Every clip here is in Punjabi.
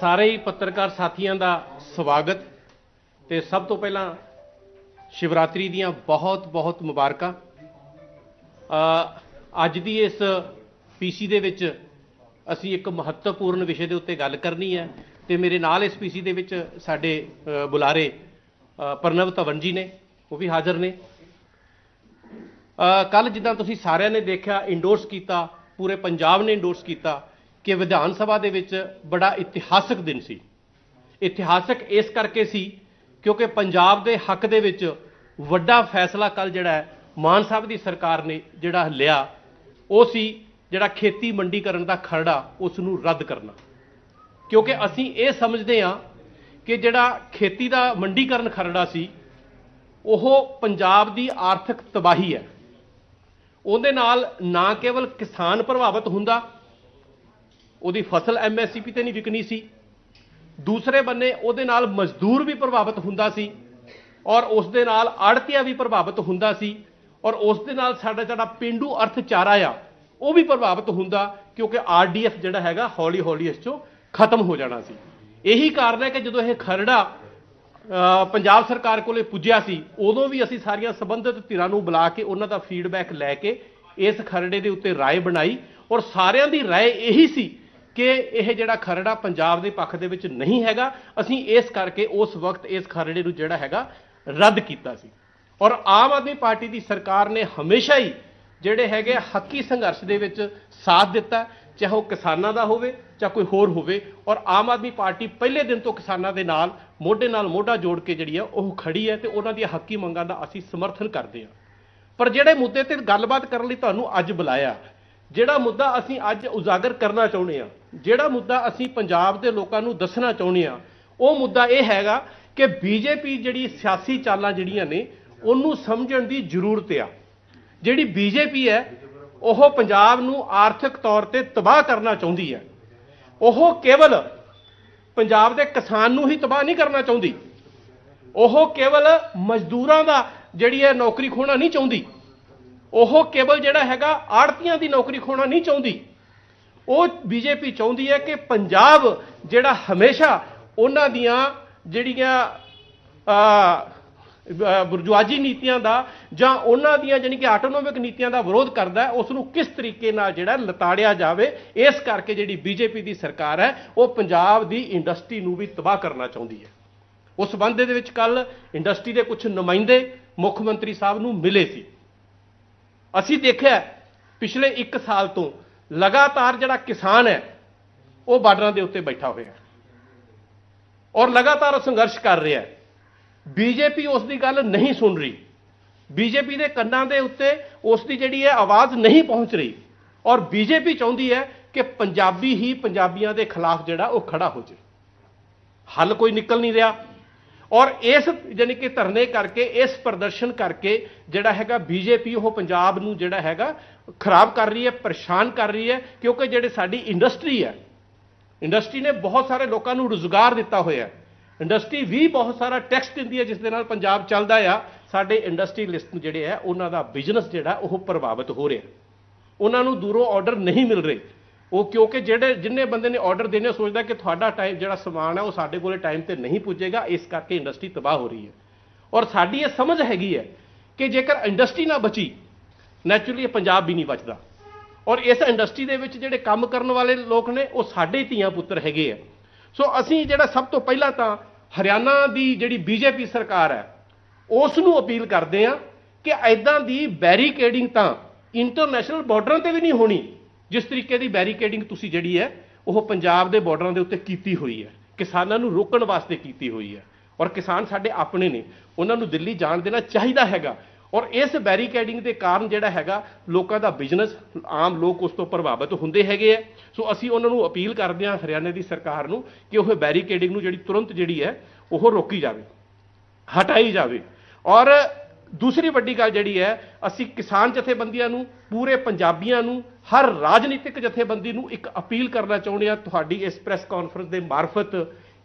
ਸਾਰੇ ਹੀ ਪੱਤਰਕਾਰ ਸਾਥੀਆਂ ਦਾ ਸਵਾਗਤ ਤੇ ਸਭ ਤੋਂ ਪਹਿਲਾਂ ਸ਼ਿਵਰਾਤਰੀ ਦੀਆਂ ਬਹੁਤ ਬਹੁਤ ਮੁਬਾਰਕਾਂ। ਅੱਜ ਦੀ ਇਸ ਪੀਸੀ ਦੇ ਵਿੱਚ ਅਸੀਂ ਇੱਕ ਮਹੱਤਵਪੂਰਨ ਵਿਸ਼ੇ ਦੇ ਉੱਤੇ ਗੱਲ ਕਰਨੀ ਹੈ ਤੇ ਮੇਰੇ ਨਾਲ ਇਸ ਪੀਸੀ ਦੇ ਵਿੱਚ ਸਾਡੇ ਬੁਲਾਰੇ ਅ, ਪ੍ਰਣਵ ਧਵਨ ਜੀ ਨੇ ਉਹ ਵੀ ਹਾਜ਼ਰ ਨੇ। ਕੱਲ ਜਿੱਦਾਂ ਤੁਸੀਂ ਸਾਰਿਆਂ ਨੇ ਦੇਖਿਆ ਇੰਡੋਰਸ ਕੀਤਾ ਪੂਰੇ ਪੰਜਾਬ ਨੇ ਇੰਡੋਰਸ ਕੀਤਾ ਕਿ ਵਿਧਾਨ ਸਭਾ ਦੇ ਵਿੱਚ ਬੜਾ ਇਤਿਹਾਸਕ ਦਿਨ ਸੀ। ਇਤਿਹਾਸਕ ਇਸ ਕਰਕੇ ਸੀ ਕਿਉਂਕਿ ਪੰਜਾਬ ਦੇ ਹੱਕ ਦੇ ਵਿੱਚ ਵੱਡਾ ਫੈਸਲਾ ਕੱਲ ਜਿਹੜਾ ਮਾਨ ਸਾਹਿਬ ਦੀ ਸਰਕਾਰ ਨੇ ਜਿਹੜਾ ਲਿਆ, ਉਹ ਸੀ ਜਿਹੜਾ ਖੇਤੀ ਮੰਡੀਕਰਨ ਦਾ ਖਰੜਾ, ਉਸ ਨੂੰ ਰੱਦ ਕਰਨਾ। ਕਿਉਂਕਿ ਅਸੀਂ ਇਹ ਸਮਝਦੇ ਹਾਂ ਕਿ ਜਿਹੜਾ ਖੇਤੀ ਦਾ ਮੰਡੀਕਰਨ ਖਰੜਾ ਸੀ, ਉਹ ਪੰਜਾਬ ਦੀ ਆਰਥਿਕ ਤਬਾਹੀ ਹੈ। ਉਹਦੇ ਨਾਲ ਨਾ ਕੇਵਲ ਕਿਸਾਨ ਪ੍ਰਭਾਵਿਤ ਹੁੰਦਾ ਉਹਦੀ ਫਸਲ ਐਮਐਸਪੀ ਤੇ ਨਹੀਂ ਵਿਕਣੀ ਸੀ। ਦੂਸਰੇ ਬੰਨੇ ਉਹਦੇ ਨਾਲ ਮਜ਼ਦੂਰ ਵੀ ਪ੍ਰਭਾਵਿਤ ਹੁੰਦਾ ਸੀ ਔਰ ਉਸ ਦੇ ਨਾਲ ਆੜਤੀਆ ਵੀ ਪ੍ਰਭਾਵਿਤ ਹੁੰਦਾ ਸੀ ਔਰ ਉਸ ਦੇ ਨਾਲ ਸਾਡਾ ਜਿਹੜਾ ਪਿੰਡੂ ਅਰਥਚਾਰਾ ਆ, ਉਹ ਵੀ ਪ੍ਰਭਾਵਿਤ ਹੁੰਦਾ ਕਿਉਂਕਿ ਆਰਡੀਐਫ ਜਿਹੜਾ ਹੈਗਾ ਹੌਲੀ ਹੌਲੀ ਇਸ ਚੋਂ ਖਤਮ ਹੋ ਜਾਣਾ ਸੀ। ਇਹੀ ਕਾਰਨ ਹੈ ਕਿ ਜਦੋਂ ਇਹ ਖਰੜਾ ਪੰਜਾਬ ਸਰਕਾਰ ਕੋਲੇ ਪੁੱਜਿਆ ਸੀ, ਉਦੋਂ ਵੀ ਅਸੀਂ ਸਾਰੀਆਂ ਸੰਬੰਧਿਤ ਧਿਰਾਂ ਨੂੰ ਬੁਲਾ ਕੇ ਉਹਨਾਂ ਦਾ ਫੀਡਬੈਕ ਲੈ ਕੇ ਇਸ ਖਰੜੇ ਦੇ ਉੱਤੇ ਰਾਏ ਬਣਾਈ ਔਰ ਸਾਰਿਆਂ ਦੀ ਰਾਏ ਇਹੀ ਸੀ ਕਿ ਇਹ ਜਿਹੜਾ ਖਰੜਾ ਪੰਜਾਬ ਦੇ ਪੱਖ ਦੇ ਵਿੱਚ ਨਹੀਂ ਹੈਗਾ, ਅਸੀਂ ਇਸ ਕਰਕੇ ਉਸ ਵਕਤ ਇਸ ਖਰੜੇ ਨੂੰ ਜਿਹੜਾ ਹੈਗਾ ਰੱਦ ਕੀਤਾ ਸੀ। ਔਰ ਆਮ ਆਦਮੀ ਪਾਰਟੀ ਦੀ ਸਰਕਾਰ ਨੇ ਹਮੇਸ਼ਾ ਹੀ ਜਿਹੜੇ ਹੈਗੇ ਹੱਕੀ ਸੰਘਰਸ਼ ਦੇ ਵਿੱਚ ਸਾਥ ਦਿੱਤਾ, ਚਾਹੇ ਉਹ ਕਿਸਾਨਾਂ ਦਾ ਹੋਵੇ ਜਾਂ ਕੋਈ ਹੋਰ ਹੋਵੇ, ਔਰ ਆਮ ਆਦਮੀ ਪਾਰਟੀ ਪਹਿਲੇ ਦਿਨ ਤੋਂ ਕਿਸਾਨਾਂ ਦੇ ਨਾਲ, ਮੋਢੇ ਨਾਲ ਮੋਢਾ ਜੋੜ ਕੇ ਜਿਹੜੀ ਆ, ਉਹ ਖੜੀ ਹੈ ਤੇ ਉਹਨਾਂ ਦੀਆਂ ਹੱਕੀ ਮੰਗਾਂ ਦਾ ਅਸੀਂ ਸਮਰਥਨ ਕਰਦੇ ਹਾਂ। ਪਰ ਜਿਹੜੇ ਮੁੱਦੇ ਤੇ ਗੱਲਬਾਤ ਕਰਨ ਲਈ ਤੁਹਾਨੂੰ ਅੱਜ ਬੁਲਾਇਆ, ਜਿਹੜਾ ਮੁੱਦਾ ਅਸੀਂ ਅੱਜ ਉਜਾਗਰ ਕਰਨਾ ਚਾਹੁੰਦੇ ਹਾਂ ਜਿਹੜਾ ਮੁੱਦਾ ਅਸੀਂ ਪੰਜਾਬ ਦੇ ਲੋਕਾਂ ਨੂੰ ਦੱਸਣਾ ਚਾਹੁੰਦੇ ਹਾਂ, ਉਹ ਮੁੱਦਾ ਇਹ ਹੈਗਾ ਕਿ ਬੀਜੇਪੀ ਜਿਹੜੀ ਸਿਆਸੀ ਚਾਲਾਂ ਜਿਹੜੀਆਂ ਨੇ, ਉਹਨੂੰ ਸਮਝਣ ਦੀ ਜ਼ਰੂਰਤ ਆ। ਜਿਹੜੀ ਬੀਜੇਪੀ ਹੈ, ਉਹ ਪੰਜਾਬ ਨੂੰ ਆਰਥਿਕ ਤੌਰ ਤੇ ਤਬਾਹ ਕਰਨਾ ਚਾਹੁੰਦੀ ਹੈ। ਉਹ ਕੇਵਲ ਪੰਜਾਬ ਦੇ ਕਿਸਾਨ ਨੂੰ ਹੀ ਤਬਾਹ ਨਹੀਂ ਕਰਨਾ ਚਾਹੁੰਦੀ। ਉਹ ਕੇਵਲ ਮਜ਼ਦੂਰਾਂ ਦਾ ਜਿਹੜੀ ਹੈ ਨੌਕਰੀ ਖੋਣਾ ਨਹੀਂ ਚਾਹੁੰਦੀ। ਉਹ ਕੇਵਲ ਜਿਹੜਾ ਹੈਗਾ ਆੜਤੀਆਂ ਦੀ ਨੌਕਰੀ ਖੋਣਾ ਨਹੀਂ ਚਾਹੁੰਦੀ। ਉਹ ਬੀਜੇਪੀ ਚਾਹੁੰਦੀ ਹੈ ਕਿ ਪੰਜਾਬ ਜਿਹੜਾ ਹਮੇਸ਼ਾ ਉਹਨਾਂ ਦੀਆਂ ਜਿਹੜੀਆਂ ਬੁਰਜੁਆਜੀ ਨੀਤੀਆਂ ਦਾ ਜਾਂ ਉਹਨਾਂ ਦੀਆਂ ਜਾਣੀ ਕਿ ਆਟੋਨੋਮਿਕ ਨੀਤੀਆਂ ਦਾ ਵਿਰੋਧ ਕਰਦਾ ਹੈ ਉਸ ਨੂੰ ਕਿਸ ਤਰੀਕੇ ਨਾਲ ਜਿਹੜਾ ਲਤਾੜਿਆ ਜਾਵੇ, ਇਸ ਕਰਕੇ ਜਿਹੜੀ ਬੀਜੇਪੀ ਦੀ ਸਰਕਾਰ ਹੈ, ਉਹ ਪੰਜਾਬ ਦੀ ਇੰਡਸਟਰੀ ਨੂੰ ਵੀ ਤਬਾਹ ਕਰਨਾ ਚਾਹੁੰਦੀ ਹੈ। ਉਸ ਸੰਬੰਧ ਦੇ ਵਿੱਚ ਕੱਲ ਇੰਡਸਟਰੀ ਦੇ ਕੁਝ ਨੁਮਾਇੰਦੇ ਮੁੱਖ ਮੰਤਰੀ ਸਾਹਿਬ ਨੂੰ ਮਿਲੇ ਸੀ। ਅਸੀਂ ਦੇਖਿਆ ਪਿਛਲੇ 1 ਸਾਲ ਤੋਂ ਲਗਾਤਾਰ ਜਿਹੜਾ ਕਿਸਾਨ ਹੈ, ਉਹ ਬਾਰਡਰਾਂ ਦੇ ਉੱਤੇ ਬੈਠਾ ਹੋਇਆ ਔਰ ਲਗਾਤਾਰ ਸੰਘਰਸ਼ ਕਰ ਰਿਹਾ ਹੈ। ਬੀਜੇਪੀ ਉਸ ਦੀ ਗੱਲ ਨਹੀਂ ਸੁਣ ਰਹੀ। ਬੀਜੇਪੀ ਦੇ ਕੰਨਾਂ ਦੇ ਉੱਤੇ ਉਸ ਦੀ ਜਿਹੜੀ ਹੈ ਆਵਾਜ਼ ਨਹੀਂ ਪਹੁੰਚ ਰਹੀ। ਔਰ ਬੀਜੇਪੀ ਚਾਹੁੰਦੀ ਹੈ ਕਿ ਪੰਜਾਬੀ ਹੀ ਪੰਜਾਬੀਆਂ ਦੇ ਖਿਲਾਫ ਜਿਹੜਾ ਉਹ ਖੜਾ ਹੋ ਜਾਵੇ। ਹੱਲ ਕੋਈ ਨਿਕਲ ਨਹੀਂ ਰਿਹਾ। ਔਰ ਇਸ ਯਾਨੀ ਕਿ ਧਰਨੇ ਕਰਕੇ, ਇਸ ਪ੍ਰਦਰਸ਼ਨ ਕਰਕੇ ਜਿਹੜਾ ਹੈਗਾ ਬੀਜੇਪੀ, ਉਹ ਪੰਜਾਬ ਨੂੰ ਜਿਹੜਾ ਹੈਗਾ ਖਰਾਬ ਕਰ ਰਹੀ ਹੈ, ਪਰੇਸ਼ਾਨ ਕਰ ਰਹੀ ਹੈ, ਕਿਉਂਕਿ ਜਿਹੜੇ ਸਾਡੀ ਇੰਡਸਟਰੀ ਹੈ, ਇੰਡਸਟਰੀ ਨੇ ਬਹੁਤ ਸਾਰੇ ਲੋਕਾਂ ਨੂੰ ਰੁਜ਼ਗਾਰ ਦਿੱਤਾ ਹੋਇਆ ਇੰਡਸਟਰੀ ਵੀ ਬਹੁਤ ਸਾਰਾ ਟੈਕਸ ਦਿੰਦੀ ਹੈ, ਜਿਸ ਦੇ ਨਾਲ ਪੰਜਾਬ ਚੱਲਦਾ ਆ। ਸਾਡੇ ਇੰਡਸਟਰੀ ਲਿਸਟ ਜਿਹੜੇ ਹੈ, ਉਹਨਾਂ ਦਾ ਬਿਜ਼ਨਸ ਜਿਹੜਾ, ਉਹ ਪ੍ਰਭਾਵਿਤ ਹੋ ਰਿਹਾ ਉਹਨਾਂ ਨੂੰ ਦੂਰੋਂ ਆਰਡਰ ਨਹੀਂ ਮਿਲ ਰਹੇ। ਉਹ ਕਿਉਂਕਿ ਜਿਹੜੇ ਜਿੰਨੇ ਬੰਦੇ ਨੇ ਆਰਡਰ ਦੇਣੇ, ਉਹ ਸੋਚਦਾ ਕਿ ਤੁਹਾਡਾ ਟਾਈਮ ਜਿਹੜਾ ਸਮਾਨ ਹੈ, ਉਹ ਸਾਡੇ ਕੋਲੇ ਟਾਈਮ ਤੇ ਨਹੀਂ ਪੁੱਜੇਗਾ, ਇਸ ਕਰਕੇ ਇੰਡਸਟਰੀ ਤਬਾਹ ਹੋ ਰਹੀ ਹੈ। ਔਰ ਸਾਡੀ ਇਹ ਸਮਝ ਹੈਗੀ ਹੈ ਕਿ ਜੇਕਰ ਇੰਡਸਟਰੀ ਨਾ ਬਚੀ ਨੈਚੁਰਲੀ ਇਹ ਪੰਜਾਬ ਵੀ ਨਹੀਂ ਬਚਦਾ। ਔਰ ਇਸ ਇੰਡਸਟਰੀ ਦੇ ਵਿੱਚ ਜਿਹੜੇ ਕੰਮ ਕਰਨ ਵਾਲੇ ਲੋਕ ਨੇ, ਉਹ ਸਾਡੇ ਹੀ ਧੀਆਂ ਪੁੱਤਰ ਹੈਗੇ ਆ। ਸੋ ਅਸੀਂ ਜਿਹੜਾ ਸਭ ਤੋਂ ਪਹਿਲਾਂ ਤਾਂ ਹਰਿਆਣਾ ਦੀ ਜਿਹੜੀ ਬੀਜੇਪੀ ਸਰਕਾਰ ਹੈ ਉਸ ਨੂੰ ਅਪੀਲ ਕਰਦੇ ਆ ਕਿ ਐਦਾਂ ਦੀ ਬੈਰੀਕੇਡਿੰਗ ਤਾਂ ਇੰਟਰਨੈਸ਼ਨਲ ਬਾਰਡਰਾਂ ਤੇ ਵੀ ਨਹੀਂ ਹੋਣੀ ਜਿਸ ਤਰੀਕੇ ਦੀ ਬੈਰੀਕੇਡਿੰਗ ਤੁਸੀਂ ਜਿਹੜੀ ਹੈ, ਉਹ ਪੰਜਾਬ ਦੇ ਬਾਰਡਰਾਂ ਦੇ ਉੱਤੇ ਕੀਤੀ ਹੋਈ ਹੈ। ਕਿਸਾਨਾਂ ਨੂੰ ਰੋਕਣ ਵਾਸਤੇ ਕੀਤੀ ਹੋਈ ਹੈ। ਔਰ ਕਿਸਾਨ ਸਾਡੇ ਆਪਣੇ ਨੇ, ਉਹਨਾਂ ਨੂੰ ਦਿੱਲੀ ਜਾਣ ਦੇਣਾ ਚਾਹੀਦਾ ਹੈਗਾ। ਔਰ ਇਸ ਬੈਰੀਕੇਡਿੰਗ ਦੇ ਕਾਰਨ ਜਿਹੜਾ ਹੈਗਾ, ਲੋਕਾਂ ਦਾ ਬਿਜ਼ਨਸ, ਆਮ ਲੋਕ ਉਸ ਤੋਂ ਪ੍ਰਭਾਵਿਤ ਹੁੰਦੇ ਹੈਗੇ ਆ ਸੋ ਅਸੀਂ ਉਹਨਾਂ ਨੂੰ ਅਪੀਲ ਕਰਦੇ ਹਾਂ, ਹਰਿਆਣੇ ਦੀ ਸਰਕਾਰ ਨੂੰ, ਕਿ ਉਹ ਬੈਰੀਕੇਡਿੰਗ ਨੂੰ ਜਿਹੜੀ ਤੁਰੰਤ ਜਿਹੜੀ ਹੈ, ਉਹ ਰੋਕੀ ਜਾਵੇ, ਹਟਾਈ ਜਾਵੇ। ਔਰ ਦੂਸਰੀ ਵੱਡੀ ਗੱਲ ਜਿਹੜੀ ਹੈ, ਅਸੀਂ ਕਿਸਾਨ ਜਥੇਬੰਦੀਆਂ ਨੂੰ, ਪੂਰੇ ਪੰਜਾਬੀਆਂ ਨੂੰ, ਹਰ ਰਾਜਨੀਤਿਕ ਜਥੇਬੰਦੀ ਨੂੰ ਇੱਕ ਅਪੀਲ ਕਰਨਾ ਚਾਹੁੰਦੇ ਆ ਤੁਹਾਡੀ ਇਸ ਪ੍ਰੈਸ ਕਾਨਫਰੰਸ ਦੇ ਮਾਰਫਤ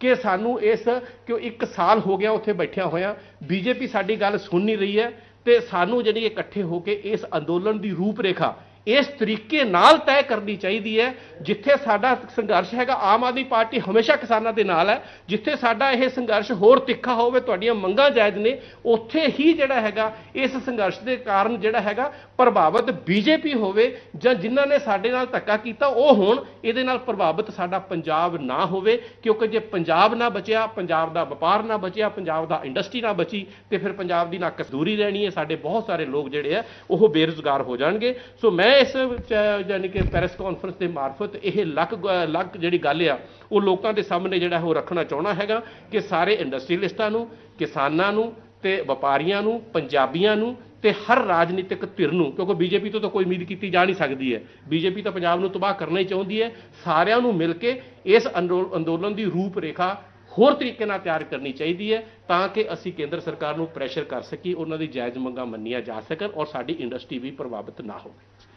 ਕਿ ਸਾਨੂੰ ਇਸ ਕਿ ਇੱਕ ਸਾਲ ਹੋ ਗਿਆ ਉੱਥੇ ਬੈਠਿਆ ਹੋਇਆ, ਬੀਜੇਪੀ ਸਾਡੀ ਗੱਲ ਸੁਣ ਨਹੀਂ ਰਹੀ ਹੈ ਤੇ ਸਾਨੂੰ ਜਿਹੜੀ ਇਕੱਠੇ ਹੋ ਕੇ ਇਸ ਅੰਦੋਲਨ ਦੀ ਰੂਪਰੇਖਾ ਇਸ ਤਰੀਕੇ ਨਾਲ ਤੈਅ ਕਰਨੀ ਚਾਹੀਦੀ ਹੈ, ਜਿੱਥੇ ਸਾਡਾ ਸੰਘਰਸ਼ ਹੈਗਾ, ਆਮ ਆਦਮੀ ਪਾਰਟੀ ਹਮੇਸ਼ਾ ਕਿਸਾਨਾਂ ਦੇ ਨਾਲ ਹੈ, ਜਿੱਥੇ ਸਾਡਾ ਇਹ ਸੰਘਰਸ਼ ਹੋਰ ਤਿੱਖਾ ਹੋਵੇ, ਤੁਹਾਡੀਆਂ ਮੰਗਾਂ ਜਾਇਜ਼ ਨੇ, ਉੱਥੇ ਹੀ ਜਿਹੜਾ ਹੈਗਾ, ਇਸ ਸੰਘਰਸ਼ ਦੇ ਕਾਰਨ ਜਿਹੜਾ ਹੈਗਾ, ਪ੍ਰਭਾਵਿਤ ਬੀਜੇਪੀ ਹੋਵੇ, ਜਾਂ ਜਿਨ੍ਹਾਂ ਨੇ ਸਾਡੇ ਨਾਲ ਧੱਕਾ ਕੀਤਾ, ਉਹ ਹੋਣ, ਇਹਦੇ ਨਾਲ ਪ੍ਰਭਾਵਿਤ ਸਾਡਾ ਪੰਜਾਬ ਨਾ ਹੋਵੇ, ਕਿਉਂਕਿ ਜੇ ਪੰਜਾਬ ਨਾ ਬਚਿਆ, ਪੰਜਾਬ ਦਾ ਵਪਾਰ ਨਾ ਬਚਿਆ, ਪੰਜਾਬ ਦਾ ਇੰਡਸਟਰੀ ਨਾ ਬਚੀ, ਤੇ ਫਿਰ ਪੰਜਾਬ ਦੀ ਨਾ ਕਸਦੂਰੀ ਰਹਿਣੀ ਹੈ, ਸਾਡੇ ਬਹੁਤ ਸਾਰੇ ਲੋਕ ਜਿਹੜੇ ਆ, ਉਹ ਬੇਰੁਜ਼ਗਾਰ ਹੋ ਜਾਣਗੇ। ਸੋ ਮੈਂ ਇਸ, ਚ- ਯਾਨੀ ਕਿ ਪ੍ਰੈਸ ਕਾਨਫਰੰਸ ਦੇ ਮਾਰਫਤ ਇਹ ਲੱਕ ਲੱਕ ਜਿਹੜੀ ਗੱਲ ਆ, ਉਹ ਲੋਕਾਂ ਦੇ ਸਾਹਮਣੇ ਜਿਹੜਾ ਉਹ ਰੱਖਣਾ ਚਾਹਣਾ ਹੈਗਾ ਕਿ ਸਾਰੇ ਇੰਡਸਟਰੀਲਿਸਟਾਂ ਨੂੰ, ਕਿਸਾਨਾਂ ਨੂੰ ਤੇ ਵਪਾਰੀਆਂ ਨੂੰ, ਪੰਜਾਬੀਆਂ ਨੂੰ ਤੇ ਹਰ ਰਾਜਨੀਤਿਕ ਧਿਰ ਨੂੰ, ਕਿਉਂਕਿ ਬੀਜੇਪੀ ਤੋਂ ਤਾਂ ਕੋਈ ਉਮੀਦ ਕੀਤੀ ਜਾ ਨਹੀਂ ਸਕਦੀ ਹੈ। ਬੀਜੇਪੀ ਤਾਂ ਪੰਜਾਬ ਨੂੰ ਤਬਾਹ ਕਰਨਾ ਹੀ ਚਾਹੁੰਦੀ ਹੈ। ਸਾਰਿਆਂ ਨੂੰ ਮਿਲ ਕੇ ਇਸ ਅੰਦੋ- ਅੰਦੋਲਨ ਦੀ ਰੂਪ ਰੇਖਾ ਹੋਰ ਤਰੀਕੇ ਨਾਲ ਤਿਆਰ ਕਰਨੀ ਚਾਹੀਦੀ ਹੈ ਤਾਂ ਕਿ ਅਸੀਂ ਕੇਂਦਰ ਸਰਕਾਰ ਨੂੰ ਪ੍ਰੈਸ਼ਰ ਕਰ ਸਕੀਏ, ਉਹਨਾਂ ਦੀ ਜਾਇਜ਼ ਮੰਗਾਂ ਮੰਨੀਆਂ ਜਾ ਸਕਣ ਔਰ ਸਾਡੀ ਇੰਡਸਟਰੀ ਵੀ ਪ੍ਰਭਾਵਿਤ ਨਾ ਹੋਵੇ।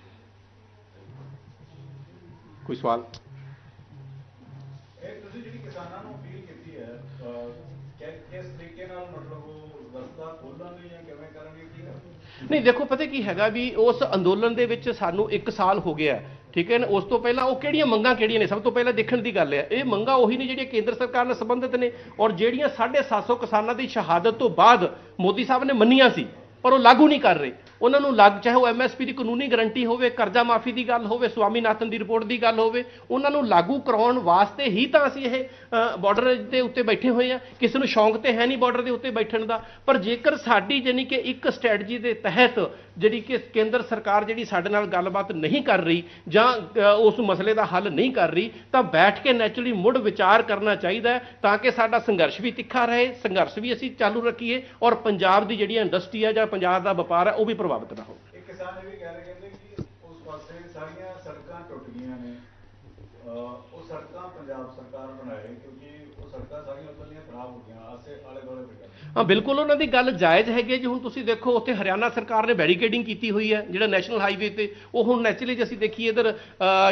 ਕੋਈ ਸਵਾਲ? ਇਹ ਤੁਸੀਂ ਜਿਹੜੀ ਕਿਸਾਨਾਂ ਨੂੰ ਅਪੀਲ ਕੀਤੀ ਹੈ ਅਹ, ਕਿ- ਕਿਸ ਤਰੀਕੇ ਨਾਲ ਮਤਲਬ ਉਹ ਰਸਤਾ ਖੋਲਣਗੇ ਜਾਂ ਕਿਵੇਂ ਕਰਨਗੇ ਕੀ ਕਰਨਗੇ? ਨਹੀਂ ਦੇਖੋ ਪਤਾ ਕੀ ਹੈਗਾ ਵੀ ਉਸ ਅੰਦੋਲਨ ਦੇ ਵਿੱਚ ਸਾਨੂੰ 1 ਸਾਲ ਹੋ ਗਿਆ ਠੀਕ ਹੈ ਨਾ? ਉਸ ਤੋਂ ਪਹਿਲਾਂ ਉਹ ਕਿਹੜੀਆਂ ਮੰਗਾਂ ਕਿਹੜੀਆਂ ਨੇ? ਸਭ ਤੋਂ ਪਹਿਲਾਂ ਦੇਖਣ ਦੀ ਗੱਲ ਹੈ। ਇਹ ਮੰਗਾਂ ਉਹੀ ਨੇ ਜਿਹੜੀਆਂ ਕੇਂਦਰ ਸਰਕਾਰ ਨਾਲ ਸੰਬੰਧਿਤ ਨੇ ਔਰ ਜਿਹੜੀਆਂ 750 ਕਿਸਾਨਾਂ ਦੀ ਸ਼ਹਾਦਤ ਤੋਂ ਬਾਅਦ ਮੋਦੀ ਸਾਹਿਬ ਨੇ ਮੰਨੀਆਂ ਸੀ ਪਰ ਉਹ ਲਾਗੂ ਨਹੀਂ ਕਰ ਰਹੇ। ਉਹਨਾਂ ਨੂੰ ਲੱਗ, ਚਾਹੇ ਉਹ ਐਮਐਸਪੀ ਦੀ ਕਾਨੂੰਨੀ ਗਾਰੰਟੀ ਹੋਵੇ, ਕਰਜ਼ਾ ਮਾਫੀ ਦੀ ਗੱਲ ਹੋਵੇ, ਸਵਾਮੀਨਾਥਨ ਦੀ ਰਿਪੋਰਟ ਦੀ ਗੱਲ ਹੋਵੇ, ਉਹਨਾਂ ਨੂੰ ਲਾਗੂ ਕਰਾਉਣ ਵਾਸਤੇ ਹੀ ਤਾਂ ਅਸੀਂ ਇਹ ਬਾਰਡਰ ਦੇ ਉੱਤੇ ਬੈਠੇ ਹੋਏ ਆ। ਕਿਸੇ ਨੂੰ ਸ਼ੌਂਕ ਤੇ ਹੈ ਨਹੀਂ ਬਾਰਡਰ ਦੇ ਉੱਤੇ ਬੈਠਣ ਦਾ। ਪਰ ਜੇਕਰ ਸਾਡੀ ਜਾਨੀ ਕਿ ਇੱਕ ਸਟ੍ਰੈਟਜੀ ਦੇ ਤਹਿਤ ਜਿਹੜੀ ਕਿ ਕੇਂਦਰ ਸਰਕਾਰ ਜਿਹੜੀ ਸਾਡੇ ਨਾਲ ਗੱਲਬਾਤ ਨਹੀਂ ਕਰ ਰਹੀ ਜਾਂ ਉਸ ਮਸਲੇ ਦਾ ਹੱਲ ਨਹੀਂ ਕਰ ਰਹੀ, ਤਾਂ ਬੈਠ ਕੇ ਨੈਚੁਰਲੀ ਮੁੜ ਵਿਚਾਰ ਕਰਨਾ ਚਾਹੀਦਾ ਤਾਂ ਕਿ ਸਾਡਾ ਸੰਘਰਸ਼ ਵੀ ਤਿੱਖਾ ਰਹੇ, ਸੰਘਰਸ਼ ਵੀ ਅਸੀਂ ਚਾਲੂ ਰੱਖੀਏ ਔਰ ਪੰਜਾਬ ਦੀ ਜਿਹੜੀ ਇੰਡਸਟਰੀ ਹੈ ਜਾਂ ਪੰਜਾਬ ਦਾ ਵਪਾਰ ਹੈ ਉਹ ਵੀ ਪ੍ਰਭਾਵਿਤ ਨਾ ਹੋਵੇ। ਇਹ ਕਿਸਾਨ ਇਹ ਵੀ ਕਹਿ ਰਹੇ ਕਹਿੰਦੇ ਕਿ ਉਸ ਪਾਸੇ ਸਾਰੀਆਂ ਸੜਕਾਂ ਟੁੱਟ ਗਈਆਂ ਨੇ। ਉਹ ਸੜਕਾਂ ਪੰਜਾਬ ਸਰਕਾਰ ਬਣਾਏ ਕਿਉਂਕਿ ਉਹ ਸੜਕਾਂ ਸਾਰੀਆਂ ਉੱਥੋਂ ਖਰਾਬ ਹੋ ਗਈਆਂ ਆਸੇ ਆਲੇ ਦੁਆਲੇ ਪਿੰਡਾਂ। ਹਾਂ ਬਿਲਕੁਲ ਉਹਨਾਂ ਦੀ ਗੱਲ ਜਾਇਜ਼ ਹੈਗੀ ਹੈ ਜੀ। ਹੁਣ ਤੁਸੀਂ ਦੇਖੋ ਉੱਥੇ ਹਰਿਆਣਾ ਸਰਕਾਰ ਨੇ ਬੈਰੀਕੇਡਿੰਗ ਕੀਤੀ ਹੋਈ ਹੈ ਜਿਹੜਾ ਨੈਸ਼ਨਲ ਹਾਈਵੇ ਤੇ। ਉਹ ਹੁਣ ਨੈਚੁਰਲੀ ਜੇ ਅਸੀਂ ਦੇਖੀਏ ਇਧਰ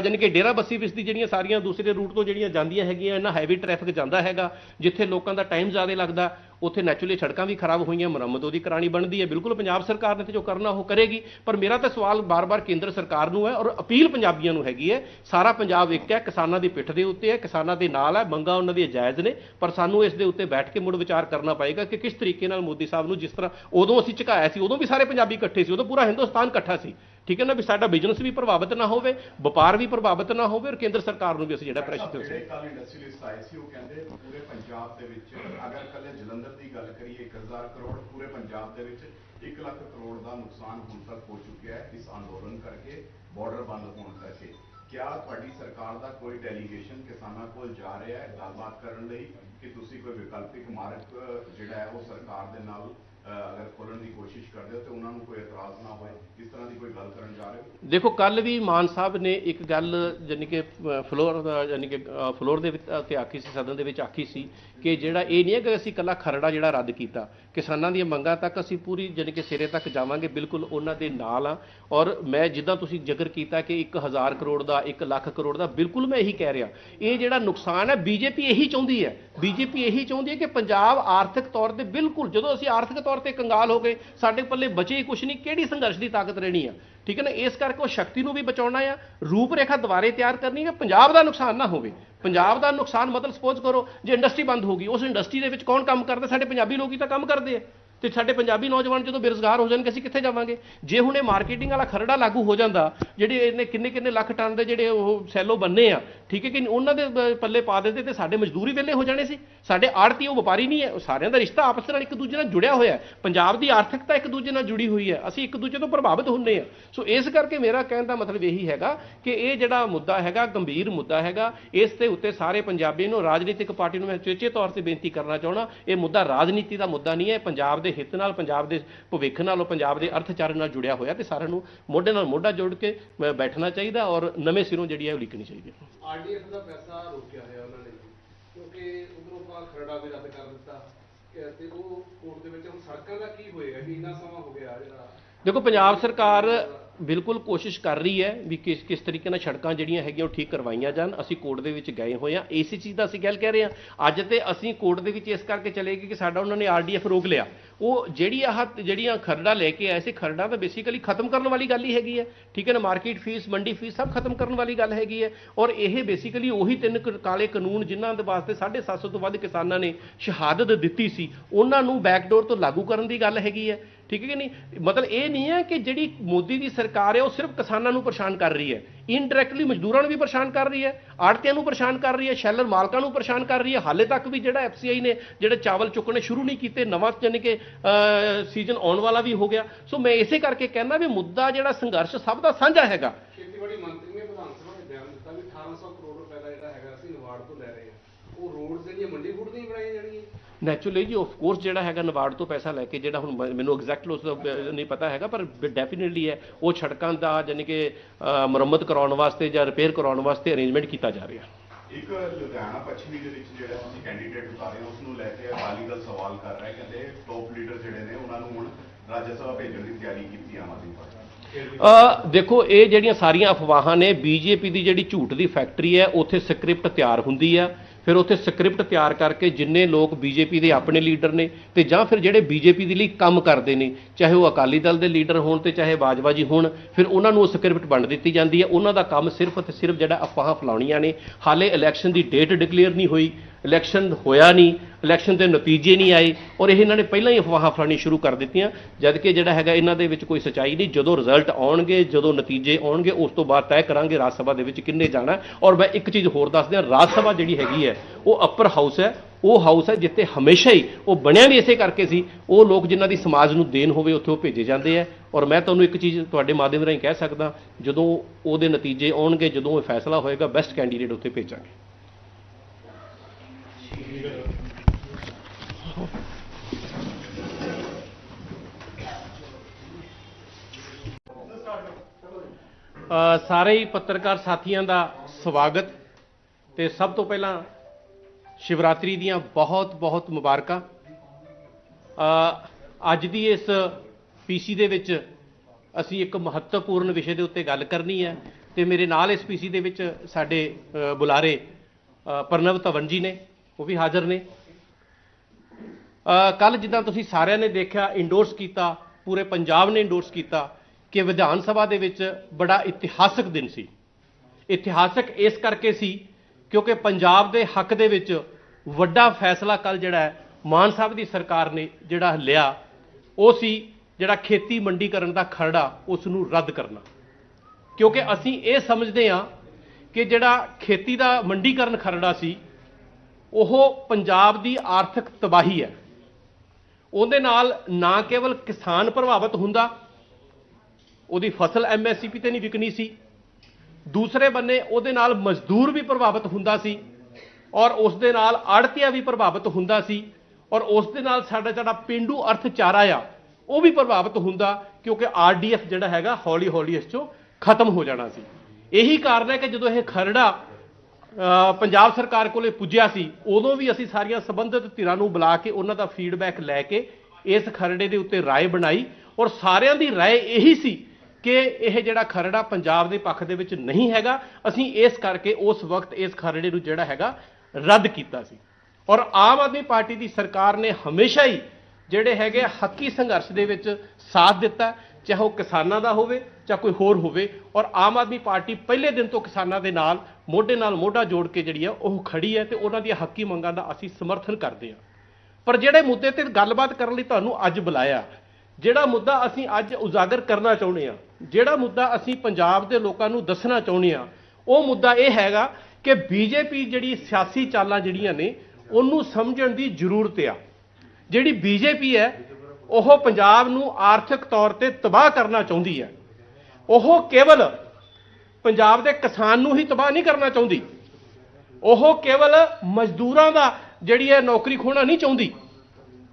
ਯਾਨੀ ਕਿ ਡੇਰਾ ਬੱਸੀ ਵਿੱਚ ਦੀ ਜਿਹੜੀਆਂ ਸਾਰੀਆਂ ਦੂਸਰੇ ਰੂਟ ਤੋਂ ਜਿਹੜੀਆਂ ਜਾਂਦੀਆਂ ਹੈਗੀਆਂ ਇਹਨਾਂ ਹੈਵੀ ਟ੍ਰੈਫਿਕ ਜਾਂਦਾ ਹੈਗਾ ਜਿੱਥੇ ਲੋਕਾਂ ਦਾ ਟਾਈਮ ਜ਼ਿਆਦਾ ਲੱਗਦਾ। ਉੱਥੇ ਨੈਚੁਰਲੀ ਸੜਕਾਂ ਵੀ ਖਰਾਬ ਹੋਈਆਂ, ਮੁਰੰਮਤ ਉਹਦੀ ਕਰਾਣੀ ਬਣਦੀ ਹੈ। ਬਿਲਕੁਲ ਪੰਜਾਬ ਸਰਕਾਰ ਨੇ ਤੇ ਜੋ ਕਰਨਾ ਉਹ ਕਰੇਗੀ, ਪਰ ਮੇਰਾ ਤਾਂ ਸਵਾਲ ਬਾਰ-ਬਾਰ ਕੇਂਦਰ ਸਰਕਾਰ ਨੂੰ ਹੈ ਔਰ ਅਪੀਲ ਪੰਜਾਬੀਆਂ ਨੂੰ ਹੈਗੀ ਹੈ, ਸਾਰਾ ਪੰਜਾਬ ਇੱਕ ਹੈ, ਕਿਸਾਨਾਂ ਦੀ ਪਿੱਠ ਦੇ ਉੱਤੇ ਹੈ, ਕਿਸਾਨਾਂ ਦੇ ਨਾਲ ਹੈ, ਮੰਗਾਂ ਉਹਨਾਂ ਦੀਆਂ ਜਾਇਜ਼ ਨੇ, ਪਰ ਸਾਨੂੰ ਇਸ ਦੇ ਉੱਤੇ ਬੈਠ ਕੇ ਮੁੜ ਵਿਚਾਰ ਕਰਨਾ ਪਏਗਾ ਕਿ ਕਿਸ ਤਰੀਕੇ ਨਾਲ ਮੋਦੀ ਸਾਹਿਬ ਨੂੰ ਜਿਸ ਤਰ੍ਹਾਂ ਉਦੋਂ ਅਸੀਂ ਝੁਕਾਇਆ ਸੀ, ਉਦੋਂ ਵੀ ਸਾਰੇ ਪੰਜਾਬੀ ਇਕੱਠੇ ਸੀ, ਉਦੋਂ ਪੂਰਾ ਹਿੰਦੁਸਤਾਨ ਇਕੱਠਾ ਸੀ। ਠੀਕ ਹੈ ਨਾ ਵੀ ਸਾਡਾ ਬਿਜ਼ਨਸ ਵੀ ਪ੍ਰਭਾਵਿਤ ਨਾ ਹੋਵੇ ਵਪਾਰ ਵੀ ਪ੍ਰਭਾਵਿਤ ਨਾ ਹੋਵੇ ਔਰ ਕੇਂਦਰ ਸਰਕਾਰ ਨੂੰ ਵੀ ਅਸੀਂ ਜਿਹੜਾ ਪ੍ਰੈਸ਼ਰ ਦੇ ਸਕਦੇ ਕੱਲ ਇੰਡਸਟਰੀਲਿਸਟ ਆਏ ਸੀ ਉਹ ਕਹਿੰਦੇ ਪੂਰੇ ਪੰਜਾਬ ਦੇ ਵਿੱਚ ਅਗਰ ਕੱਲੇ ਜਲੰਧਰ ਦੀ ਗੱਲ ਕਰੀਏ 1000 ਕਰੋੜ ਪੂਰੇ ਪੰਜਾਬ ਦੇ ਵਿੱਚ 1 ਲੱਖ ਕਰੋੜ ਦਾ ਨੁਕਸਾਨ ਹੁਣ ਤੱਕ ਹੋ ਚੁੱਕਿਆ ਹੈ ਇਸ ਅੰਦੋਲਨ ਕਰਕੇ ਬਾਰਡਰ ਬੰਦ ਹੋਣ ਕਰਕੇ। ਕਿਆ ਤੁਹਾਡੀ ਸਰਕਾਰ ਦਾ ਕੋਈ ਡੈਲੀਗੇਸ਼ਨ ਕਿਸਾਨਾਂ ਕੋਲ ਜਾ ਰਿਹਾ ਹੈ? ਗੱਲਬਾਤ ਕਰਨ ਲਈ ਕਿ ਤੁਸੀਂ ਕੋਈ ਵਿਕਲਪਿਕ ਮਾਰਗ ਜਿਹੜਾ ਹੈ ਉਹ ਸਰਕਾਰ ਦੇ ਨਾਲ ਅਗਰ ਖੋਲਣ ਦੀ ਕੋਸ਼ਿਸ਼ ਕਰਦੇ ਹੋ ਤੇ ਉਹਨਾਂ ਨੂੰ ਕੋਈ ਇਤਰਾਜ਼ ਨਾ ਹੋਏ ਇਸ ਤਰ੍ਹਾਂ ਦੀ ਕੋਈ ਗੱਲ ਕਰਨ ਜਾ ਰਹੇ ਹੋ? ਦੇਖੋ ਕੱਲ ਵੀ ਮਾਨ ਸਾਹਿਬ ਨੇ ਇੱਕ ਗੱਲ ਯਾਨੀ ਕਿ ਫਲੋਰ ਦਾ ਯਾਨੀ ਕਿ ਫਲੋਰ ਦੇ ਤੇ ਆਖੀ ਸੀ, ਸਦਨ ਦੇ ਵਿੱਚ ਆਖੀ ਸੀ ਕਿ ਜਿਹੜਾ ਇਹ ਨਹੀਂ ਹੈ ਕਿ ਅਸੀਂ ਕੱਲਾ ਖਰੜਾ ਜਿਹੜਾ ਰੱਦ ਕੀਤਾ। ਕਿਸਾਨਾਂ ਦੀਆਂ ਮੰਗਾਂ ਤੱਕ ਅਸੀਂ ਪੂਰੀ ਯਾਨੀ ਕਿ ਸਿਰੇ ਤੱਕ ਜਾਵਾਂਗੇ, ਬਿਲਕੁਲ ਉਹਨਾਂ ਦੇ ਨਾਲ ਆ ਔਰ ਮੈਂ ਜਿੱਦਾਂ ਤੁਸੀਂ ਜ਼ਿਕਰ ਕੀਤਾ ਕਿ 1000 ਕਰੋੜ ਦਾ 1 ਲੱਖ ਕਰੋੜ ਦਾ, ਬਿਲਕੁਲ ਮੈਂ ਇਹੀ ਕਹਿ ਰਿਹਾ। ਇਹ ਜਿਹੜਾ ਨੁਕਸਾਨ ਹੈ, ਬੀਜੇਪੀ ਇਹੀ ਚਾਹੁੰਦੀ ਹੈ। ਬੀਜੇਪੀ ਇਹੀ ਚਾਹੁੰਦੀ ਹੈ ਕਿ ਪੰਜਾਬ ਆਰਥਿਕ ਤੌਰ ਤੇ ਬਿਲਕੁਲ, ਜਦੋਂ ਅਸੀਂ ਆਰਥਿਕ ਤੌਰ ਤੇ ਕੰਗਾਲ ਹੋ ਗਏ, ਸਾਡੇ ਪੱਲੇ ਬਚੇ ਹੀ ਕੁਛ ਨਹੀਂ, ਕਿਹੜੀ ਸੰਘਰਸ਼ ਦੀ ਤਾਕਤ ਰਹਿਣੀ ਆ? ਠੀਕ ਹੈ ਨਾ, ਇਸ ਕਰਕੇ ਉਹ ਸ਼ਕਤੀ ਨੂੰ ਵੀ ਬਚਾਉਣਾ ਆ ਰੂਪ ਰੇਖਾ ਦੁਬਾਰੇ ਤਿਆਰ ਕਰਨੀ ਹੈ ਪੰਜਾਬ ਦਾ ਨੁਕਸਾਨ ਨਾ ਹੋਵੇ। ਪੰਜਾਬ ਦਾ ਨੁਕਸਾਨ ਮਤਲਬ ਸਪੋਜ਼ ਕਰੋ, ਜੇ ਇੰਡਸਟਰੀ ਬੰਦ ਹੋ ਗਈ, ਉਸ ਇੰਡਸਟਰੀ ਦੇ ਵਿੱਚ ਕੌਣ ਕੰਮ ਕਰਦਾ? ਸਾਡੇ ਪੰਜਾਬੀ ਲੋਕ ਹੀ ਤਾਂ ਕੰਮ ਕਰਦੇ ਆ। ਤੇ ਸਾਡੇ ਪੰਜਾਬੀ ਨੌਜਵਾਨ ਜਦੋਂ ਬੇਰੁਜ਼ਗਾਰ ਹੋ ਜਾਣਗੇ, ਅਸੀਂ ਕਿੱਥੇ ਜਾਵਾਂਗੇ? ਜੇ ਹੁਣ ਇਹ ਮਾਰਕੀਟਿੰਗ ਵਾਲਾ ਖਰੜਾ ਲਾਗੂ ਹੋ ਜਾਂਦਾ, ਜਿਹੜੇ ਇਹਨੇ ਕਿੰਨੇ ਕਿੰਨੇ ਲੱਖ ਟਨ ਦੇ ਜਿਹੜੇ ਉਹ ਸੈਲੋ ਬੰਨੇ ਆ, ਠੀਕ ਹੈ ਕਿ ਉਹਨਾਂ ਦੇ ਪੱਲੇ ਪਾ ਦਿੰਦੇ ਤੇ ਸਾਡੇ ਮਜ਼ਦੂਰੀ ਵੇਲੇ ਹੋ ਜਾਣੇ ਸੀ। ਸਾਡੇ ਆੜਤੀ, ਉਹ ਵਪਾਰੀ ਨਹੀਂ ਹੈ ਸਾਰਿਆਂ ਦਾ ਰਿਸ਼ਤਾ ਆਪਸ ਨਾਲ ਇੱਕ ਦੂਜੇ ਨਾਲ ਜੁੜਿਆ ਹੋਇਆ ਪੰਜਾਬ ਦੀ ਆਰਥਿਕਤਾ ਇੱਕ ਦੂਜੇ ਨਾਲ ਜੁੜੀ ਹੋਈ ਹੈ। ਅਸੀਂ ਇੱਕ ਦੂਜੇ ਤੋਂ ਪ੍ਰਭਾਵਿਤ ਹੁੰਨੇ ਆ ਸੋ ਇਸ ਕਰਕੇ ਮੇਰਾ ਕਹਿਣ ਦਾ ਮਤਲਬ ਇਹੀ ਹੈਗਾ ਕਿ ਇਹ ਜਿਹੜਾ ਮੁੱਦਾ ਹੈਗਾ, ਗੰਭੀਰ ਮੁੱਦਾ ਹੈਗਾ, ਇਸ ਦੇ ਉੱਤੇ ਸਾਰੇ ਪੰਜਾਬੀ ਨੂੰ ਰਾਜਨੀਤਿਕ ਪਾਰਟੀ ਨੂੰ ਮੈਂ ਚੇਚੇ ਤੌਰ ਤੇ ਬੇਨਤੀ ਕਰਨਾ ਚਾਹਣਾ ਇਹ ਮੁੱਦਾ ਰਾਜਨੀਤੀ ਦਾ ਮੁੱਦਾ ਨਹੀਂ ਹੈ, ਪੰਜਾਬ ਦੇ ਹਿੱਤ ਨਾਲ ਪੰਜਾਬ ਦੇ ਭਵਿੱਖ ਨਾਲ ਔਰ ਪੰਜਾਬ ਦੇ ਅਰਥਚਾਰੇ ਨਾਲ ਜੁੜਿਆ ਹੋਇਆ ਤੇ ਸਾਰਿਆਂ ਨੂੰ ਮੋਢੇ ਨਾਲ ਮੋਢਾ ਜੋੜ ਕੇ ਬੈਠਣਾ ਚਾਹੀਦਾ ਔਰ ਨਵੇਂ ਸਿਰੋਂ ਜਿਹੜੀ ਹੈ ਉਹ ਲਿਖਣੀ ਚਾਹੀਦੀ ਹੈ। ਆਰਡੀਐਫ ਦਾ ਪੈਸਾ ਰੋਕਿਆ ਹੋਇਆ ਉਹਨਾਂ ਨੇ ਕਿਉਂਕਿ ਉਧਰੋਂ ਆਪਾਂ ਖਰੜਾ ਵੀ ਰੱਦ ਕਰ ਦਿੱਤਾ। ਤੇ ਉਹ ਕੋਰਟ ਦੇ ਵਿੱਚ ਹੁਣ ਸੜਕਾਂ ਦਾ ਕੀ ਹੋਏਗਾ? ਕਿ ਇੰਨਾ ਸਮਾਂ ਹੋ ਗਿਆ ਜਿਹੜਾ ਦੇਖੋ, ਪੰਜਾਬ ਸਰਕਾਰ ਬਿਲਕੁਲ ਕੋਸ਼ਿਸ਼ ਕਰ ਰਹੀ ਹੈ ਵੀ ਕਿਸ ਕਿਸ ਤਰੀਕੇ ਨਾਲ ਸੜਕਾਂ ਜਿਹੜੀਆਂ ਹੈਗੀਆਂ ਉਹ ਠੀਕ ਕਰਵਾਈਆਂ ਜਾਣ। ਅਸੀਂ ਕੋਰਟ ਦੇ ਵਿੱਚ ਗਏ ਹੋਏ ਹਾਂ। ਇਸੇ ਚੀਜ਼ ਦਾ ਅਸੀਂ ਗੱਲ ਕਹਿ ਰਹੇ ਹਾਂ। ਅੱਜ ਤੇ ਅਸੀਂ ਕੋਰਟ ਦੇ ਵਿੱਚ ਇਸ ਕਰਕੇ ਚਲੇ ਗਏ ਕਿ ਸਾਡਾ ਉਹਨਾਂ ਨੇ ਆਰਡੀਐਫ ਰੋਕ ਲਿਆ। ਉਹ ਜਿਹੜੀ ਆਹ ਜਿਹੜੀਆਂ ਖਰੜਾ ਲੈ ਕੇ ਆਏ ਸੀ, ਖਰੜਾ ਤਾਂ ਬੇਸਿਕਲੀ ਖਤਮ ਕਰਨ ਵਾਲੀ ਗੱਲ ਹੀ ਹੈਗੀ ਹੈ। ਠੀਕ ਹੈ ਨਾ ਮਾਰਕੀਟ ਫੀਸ ਮੰਡੀ ਫੀਸ ਸਭ ਖਤਮ ਕਰਨ ਵਾਲੀ ਗੱਲ ਹੈਗੀ ਹੈ। ਔਰ ਇਹ ਬੇਸਿਕਲੀ ਉਹੀ ਤਿੰਨ ਕ- ਕਾਲੇ ਕਾਨੂੰਨ ਜਿਨ੍ਹਾਂ ਦੇ ਵਾਸਤੇ 750 ਤੋਂ ਵੱਧ ਕਿਸਾਨਾਂ ਨੇ ਸ਼ਹਾਦਤ ਦਿੱਤੀ ਸੀ, ਉਹਨਾਂ ਨੂੰ ਬੈਕਡੋਰ ਤੋਂ ਲਾਗੂ ਕਰਨ ਦੀ ਗੱਲ ਹੈਗੀ ਹੈ। ਠੀਕ ਹੈ ਕਿ ਨਹੀਂ? ਮਤਲਬ ਇਹ ਨਹੀਂ ਹੈ ਕਿ ਜਿਹੜੀ ਮੋਦੀ ਦੀ ਸਰਕਾਰ ਹੈ, ਉਹ ਸਿਰਫ ਕਿਸਾਨਾਂ ਨੂੰ ਪਰੇਸ਼ਾਨ ਕਰ ਰਹੀ ਹੈ। ਇਨਡਾਇਰੈਕਟਲੀ ਮਜ਼ਦੂਰਾਂ ਨੂੰ ਵੀ ਪਰੇਸ਼ਾਨ ਕਰ ਰਹੀ ਹੈ ਆੜਤੀਆਂ ਨੂੰ ਪਰੇਸ਼ਾਨ ਕਰ ਰਹੀ ਹੈ, ਸ਼ੈਲਰ ਮਾਲਕਾਂ ਨੂੰ ਪਰੇਸ਼ਾਨ ਕਰ ਰਹੀ ਹੈ। ਹਾਲੇ ਤੱਕ ਵੀ ਜਿਹੜਾ ਐਫਸੀਆਈ ਨੇ, ਜਿਹੜੇ ਚਾਵਲ ਚੁੱਕਣੇ ਸ਼ੁਰੂ ਨਹੀਂ ਕੀਤੇ, ਨਵਾਂ ਯਾਨੀ ਕਿ ਸੀਜ਼ਨ ਆਉਣ ਵਾਲਾ ਵੀ ਹੋ ਗਿਆ। ਸੋ ਮੈਂ ਇਸੇ ਕਰਕੇ ਕਹਿੰਦਾ ਵੀ ਮੁੱਦਾ ਜਿਹੜਾ ਸੰਘਰਸ਼ ਸਭ ਦਾ ਸਾਂਝਾ ਹੈਗਾ ਖੇਤੀਬਾੜੀ ਮੰਤਰੀ ਨੇ ਵਿਧਾਨ ਸਭਾ ਵਿੱਚ ਬਿਆਨ ਦਿੱਤਾ ਵੀ 1800 ਕਰੋੜ ਰੁਪਏ ਦਾ ਜਿਹੜਾ ਹੈਗਾ ਅਸੀਂ ਨਵਾਰਡ ਤੋਂ ਲੈ ਰਹੇ ਹਾਂ ਉਹ ਰੋਡਸ ਜਿਹੜੀਆਂ ਮੰਡੀ ਫੂਡ ਦੀਆਂ ਬਣਾਈਆਂ ਜਾਣਗੀਆਂ ਨੈਚੁਰਲੀ ਜੀ ਆਫ ਕੋਰਸ ਜਿਹੜਾ ਹੈਗਾ ਨਵਾਰਡ ਤੋਂ ਪੈਸਾ ਲੈ ਕੇ ਜਿਹੜਾ ਹੁਣ ਮੈਨੂੰ ਐਗਜ਼ੈਕਟ ਉਸ ਦਾ ਨਹੀਂ ਪਤਾ ਹੈਗਾ ਪਰ ਡੈਫੀਨਿਟਲੀ ਹੈ ਉਹ ਸੜਕਾਂ ਦਾ ਯਾਨੀ ਕਿ ਮੁਰੰਮਤ ਕਰਾਉਣ ਵਾਸਤੇ ਜਾਂ ਰਿਪੇਅਰ ਕਰਾਉਣ ਵਾਸਤੇ ਅਰੇਂਜਮੈਂਟ ਕੀਤਾ ਜਾ ਰਿਹਾ। ਇੱਕ ਲੁਧਿਆਣਾ ਪੱਛਮੀ ਦੇ ਵਿੱਚ ਜਿਹੜਾ ਤੁਸੀਂ ਕੈਂਡੀਡੇਟ ਉਤਾਰੇ ਉਸ ਨੂੰ ਲੈ ਕੇ ਅਕਾਲੀ ਦਲ ਸਵਾਲ ਕਰ ਰਿਹਾ ਹੈ ਕਹਿੰਦੇ ਟੌਪ ਲੀਡਰ ਜਿਹੜੇ ਨੇ ਉਹਨਾਂ ਨੂੰ ਹੁਣ ਰਾਜ ਸਭਾ ਭੇਜਣ ਦੀ ਤਿਆਰੀ ਕੀਤੀ ਆਮ ਆਦਮੀ ਪਾਰਟੀ ਦੇਖੋ ਇਹ ਜਿਹੜੀਆਂ ਸਾਰੀਆਂ ਅਫਵਾਹਾਂ ਨੇ ਬੀਜੇਪੀ ਦੀ ਜਿਹੜੀ ਝੂਠ ਦੀ ਫੈਕਟਰੀ ਹੈ ਉੱਥੇ ਸਕ੍ਰਿਪਟ ਤਿਆਰ ਹੁੰਦੀ ਆ। ਫਿਰ ਉੱਥੇ ਸਕ੍ਰਿਪਟ ਤਿਆਰ ਕਰਕੇ ਜਿੰਨੇ ਲੋਕ ਬੀਜੇਪੀ ਦੇ ਆਪਣੇ ਲੀਡਰ ਨੇ ਤੇ ਜਾਂ ਫਿਰ ਜਿਹੜੇ ਬੀਜੇਪੀ ਦੇ ਲਈ ਕੰਮ ਕਰਦੇ ਨੇ, ਚਾਹੇ ਉਹ ਅਕਾਲੀ ਦਲ ਦੇ ਲੀਡਰ ਹੋਣ ਤੇ ਚਾਹੇ ਬਾਜਵਾ ਜੀ ਹੋਣ, ਫਿਰ ਉਹਨਾਂ ਨੂੰ ਉਹ ਸਕ੍ਰਿਪਟ ਵੰਡ ਦਿੱਤੀ ਜਾਂਦੀ ਹੈ। ਉਹਨਾਂ ਦਾ ਕੰਮ ਸਿਰਫ ਤੇ ਸਿਰਫ ਜਿਹੜਾ ਅਫਵਾਹਾਂ ਫੈਲਾਉਣੀਆਂ ਨੇ, ਹਾਲੇ ਇਲੈਕਸ਼ਨ ਦੀ ਡੇਟ ਡਿਕਲੇਅਰ ਨਹੀਂ ਹੋਈ। ਇਲੈਕਸ਼ਨ ਹੋਇਆ ਨਹੀਂ, ਇਲੈਕਸ਼ਨ ਦੇ ਨਤੀਜੇ ਨਹੀਂ ਆਏ ਔਰ ਇਹ ਇਹਨਾਂ ਨੇ ਪਹਿਲਾਂ ਹੀ ਅਫਵਾਹਾਂ ਫੈਲਾਉਣੀ ਸ਼ੁਰੂ ਕਰ ਦਿੱਤੀਆਂ ਜਦ ਕਿ ਜਿਹੜਾ ਹੈਗਾ ਇਹਨਾਂ ਦੇ ਵਿੱਚ ਕੋਈ ਸਚਾਈ ਨਹੀਂ, ਜਦੋਂ ਰਿਜ਼ਲਟ ਆਉਣਗੇ, ਜਦੋਂ ਨਤੀਜੇ ਆਉਣਗੇ, ਉਸ ਤੋਂ ਬਾਅਦ ਤੈਅ ਕਰਾਂਗੇ ਰਾਜ ਸਭਾ ਦੇ ਵਿੱਚ ਕਿੰਨੇ ਜਾਣਾ ਔਰ ਮੈਂ ਇੱਕ ਚੀਜ਼ ਹੋਰ ਦੱਸ ਦਿਆਂ ਰਾਜ ਸਭਾ ਜਿਹੜੀ ਹੈਗੀ ਹੈ, ਉਹ ਅਪਰ ਹਾਊਸ ਹੈ, ਉਹ ਹਾਊਸ ਹੈ ਜਿੱਥੇ ਹਮੇਸ਼ਾ ਹੀ ਉਹ ਬਣਿਆ ਵੀ ਇਸੇ ਕਰਕੇ ਸੀ, ਉਹ ਲੋਕ ਜਿਨ੍ਹਾਂ ਦੀ ਸਮਾਜ ਨੂੰ ਦੇਣ ਹੋਵੇ ਉੱਥੇ ਉਹ ਭੇਜੇ ਜਾਂਦੇ ਆ ਔਰ ਮੈਂ ਤੁਹਾਨੂੰ ਇੱਕ ਚੀਜ਼ ਤੁਹਾਡੇ ਮਾਧਿਅਮ ਰਾਹੀਂ ਕਹਿ ਸਕਦਾ, ਜਦੋਂ ਉਹਦੇ ਨਤੀਜੇ ਆਉਣਗੇ, ਜਦੋਂ ਇਹ ਫੈਸਲਾ ਹੋਏਗਾ ਬੈਸਟ ਕੈਂਡੀਡੇਟ ਉੱਥੇ ਭੇਜਾਂਗੇ। ਸਾਰੇ ਹੀ ਪੱਤਰਕਾਰ ਸਾਥੀਆਂ ਦਾ ਸਵਾਗਤ ਤੇ ਸਭ ਤੋਂ ਪਹਿਲਾਂ ਸ਼ਿਵਰਾਤਰੀ ਦੀਆਂ ਬਹੁਤ ਬਹੁਤ ਮੁਬਾਰਕਾਂ ਅੱਜ ਦੀ ਇਸ ਪੀਸੀ ਦੇ ਵਿੱਚ ਅਸੀਂ ਇੱਕ ਮਹੱਤਵਪੂਰਨ ਵਿਸ਼ੇ ਦੇ ਉੱਤੇ ਗੱਲ ਕਰਨੀ ਹੈ ਤੇ ਮੇਰੇ ਨਾਲ ਇਸ ਪੀਸੀ ਦੇ ਵਿੱਚ ਸਾਡੇ ਬੁਲਾਰੇ ਅ, ਪ੍ਰਣਵ ਧਵਨ ਜੀ ਨੇ ਉਹ ਵੀ ਹਾਜ਼ਰ ਨੇ। ਕੱਲ ਜਿੱਦਾਂ ਤੁਸੀਂ ਸਾਰਿਆਂ ਨੇ ਦੇਖਿਆ ਇੰਡੋਰਸ ਕੀਤਾ ਪੂਰੇ ਪੰਜਾਬ ਨੇ ਇੰਡੋਰਸ ਕੀਤਾ ਕਿ ਵਿਧਾਨ ਸਭਾ ਦੇ ਵਿੱਚ ਬੜਾ ਇਤਿਹਾਸਕ ਦਿਨ ਸੀ। ਇਤਿਹਾਸਕ ਇਸ ਕਰਕੇ ਸੀ ਕਿਉਂਕਿ ਪੰਜਾਬ ਦੇ ਹੱਕ ਦੇ ਵਿੱਚ ਵੱਡਾ ਫੈਸਲਾ ਕੱਲ ਜਿਹੜਾ ਮਾਨ ਸਾਹਿਬ ਦੀ ਸਰਕਾਰ ਨੇ ਜਿਹੜਾ ਲਿਆ, ਉਹ ਸੀ ਜਿਹੜਾ ਖੇਤੀ ਮੰਡੀਕਰਨ ਦਾ ਖਰੜਾ, ਉਸ ਨੂੰ ਰੱਦ ਕਰਨਾ। ਕਿਉਂਕਿ ਅਸੀਂ ਇਹ ਸਮਝਦੇ ਹਾਂ ਕਿ ਜਿਹੜਾ ਖੇਤੀ ਦਾ ਮੰਡੀਕਰਨ ਖਰੜਾ ਸੀ, ਉਹ ਪੰਜਾਬ ਦੀ ਆਰਥਿਕ ਤਬਾਹੀ ਹੈ। ਉਹਦੇ ਨਾਲ ਨਾ ਕੇਵਲ ਕਿਸਾਨ ਪ੍ਰਭਾਵਿਤ ਹੁੰਦਾ ਉਹਦੀ ਫਸਲ ਐਮਐਸਪੀ ਤੇ ਨਹੀਂ ਵਿਕਣੀ ਸੀ। ਦੂਸਰੇ ਬੰਨੇ ਉਹਦੇ ਨਾਲ ਮਜ਼ਦੂਰ ਵੀ ਪ੍ਰਭਾਵਿਤ ਹੁੰਦਾ ਸੀ ਔਰ ਉਸ ਦੇ ਨਾਲ ਆੜਤੀਆ ਵੀ ਪ੍ਰਭਾਵਿਤ ਹੁੰਦਾ ਸੀ ਔਰ ਉਸ ਦੇ ਨਾਲ ਸਾਡਾ ਜਿਹੜਾ ਪਿੰਡੂ ਅਰਥਚਾਰਾ ਆ, ਉਹ ਵੀ ਪ੍ਰਭਾਵਿਤ ਹੁੰਦਾ ਕਿਉਂਕਿ ਆਰਡੀਐਫ ਜਿਹੜਾ ਹੈਗਾ ਹੌਲੀ ਹੌਲੀ ਇਸ ਚੋਂ ਖਤਮ ਹੋ ਜਾਣਾ ਸੀ। ਇਹੀ ਕਾਰਨ ਹੈ ਕਿ ਜਦੋਂ ਇਹ ਖਰੜਾ ਪੰਜਾਬ ਸਰਕਾਰ ਕੋਲੇ ਪੁੱਜਿਆ ਸੀ, ਉਦੋਂ ਵੀ ਅਸੀਂ ਸਾਰੀਆਂ ਸੰਬੰਧਿਤ ਧਿਰਾਂ ਨੂੰ ਬੁਲਾ ਕੇ ਉਹਨਾਂ ਦਾ ਫੀਡਬੈਕ ਲੈ ਕੇ ਇਸ ਖਰੜੇ ਦੇ ਉੱਤੇ ਰਾਏ ਬਣਾਈ ਔਰ ਸਾਰਿਆਂ ਦੀ ਰਾਏ ਇਹੀ ਸੀ ਕਿ ਇਹ ਜਿਹੜਾ ਖਰੜਾ ਪੰਜਾਬ ਦੇ ਪੱਖ ਦੇ ਵਿੱਚ ਨਹੀਂ ਹੈਗਾ, ਅਸੀਂ ਇਸ ਕਰਕੇ ਉਸ ਵਕਤ ਇਸ ਖਰੜੇ ਨੂੰ ਜਿਹੜਾ ਹੈਗਾ ਰੱਦ ਕੀਤਾ ਸੀ। ਔਰ ਆਮ ਆਦਮੀ ਪਾਰਟੀ ਦੀ ਸਰਕਾਰ ਨੇ ਹਮੇਸ਼ਾ ਹੀ ਜਿਹੜੇ ਹੈਗੇ ਹੱਕੀ ਸੰਘਰਸ਼ ਦੇ ਵਿੱਚ ਸਾਥ ਦਿੱਤਾ, ਚਾਹੇ ਉਹ ਕਿਸਾਨਾਂ ਦਾ ਹੋਵੇ ਚਾਹੇ ਕੋਈ ਹੋਰ ਹੋਵੇ, ਔਰ ਆਮ ਆਦਮੀ ਪਾਰਟੀ ਪਹਿਲੇ ਦਿਨ ਤੋਂ ਕਿਸਾਨਾਂ ਦੇ ਨਾਲ, ਮੋਢੇ ਨਾਲ ਮੋਢਾ ਜੋੜ ਕੇ ਜਿਹੜੀ ਆ, ਉਹ ਖੜੀ ਹੈ ਤੇ ਉਹਨਾਂ ਦੀਆਂ ਹੱਕੀ ਮੰਗਾਂ ਦਾ ਅਸੀਂ ਸਮਰਥਨ ਕਰਦੇ ਹਾਂ। ਪਰ ਜਿਹੜੇ ਮੁੱਦੇ ਤੇ ਗੱਲਬਾਤ ਕਰਨ ਲਈ ਤੁਹਾਨੂੰ ਅੱਜ ਬੁਲਾਇਆ ਜਿਹੜਾ ਮੁੱਦਾ ਅਸੀਂ ਅੱਜ ਉਜਾਗਰ ਕਰਨਾ ਚਾਹੁੰਦੇ ਹਾਂ, ਜਿਹੜਾ ਮੁੱਦਾ ਅਸੀਂ ਪੰਜਾਬ ਦੇ ਲੋਕਾਂ ਨੂੰ ਦੱਸਣਾ ਚਾਹੁੰਦੇ ਹਾਂ, ਉਹ ਮੁੱਦਾ ਇਹ ਹੈਗਾ ਕਿ ਬੀਜੇਪੀ ਜਿਹੜੀ ਸਿਆਸੀ ਚਾਲਾਂ ਜਿਹੜੀਆਂ ਨੇ, ਉਹਨੂੰ ਸਮਝਣ ਦੀ ਜ਼ਰੂਰਤ ਆ। ਜਿਹੜੀ ਬੀਜੇਪੀ ਹੈ, ਉਹ ਪੰਜਾਬ ਨੂੰ ਆਰਥਿਕ ਤੌਰ ਤੇ ਤਬਾਹ ਕਰਨਾ ਚਾਹੁੰਦੀ ਹੈ। ਉਹ ਕੇਵਲ ਪੰਜਾਬ ਦੇ ਕਿਸਾਨ ਨੂੰ ਹੀ ਤਬਾਹ ਨਹੀਂ ਕਰਨਾ ਚਾਹੁੰਦੀ। ਉਹ ਕੇਵਲ ਮਜ਼ਦੂਰਾਂ ਦਾ ਜਿਹੜੀ ਹੈ ਨੌਕਰੀ ਖੋਣਾ ਨਹੀਂ ਚਾਹੁੰਦੀ।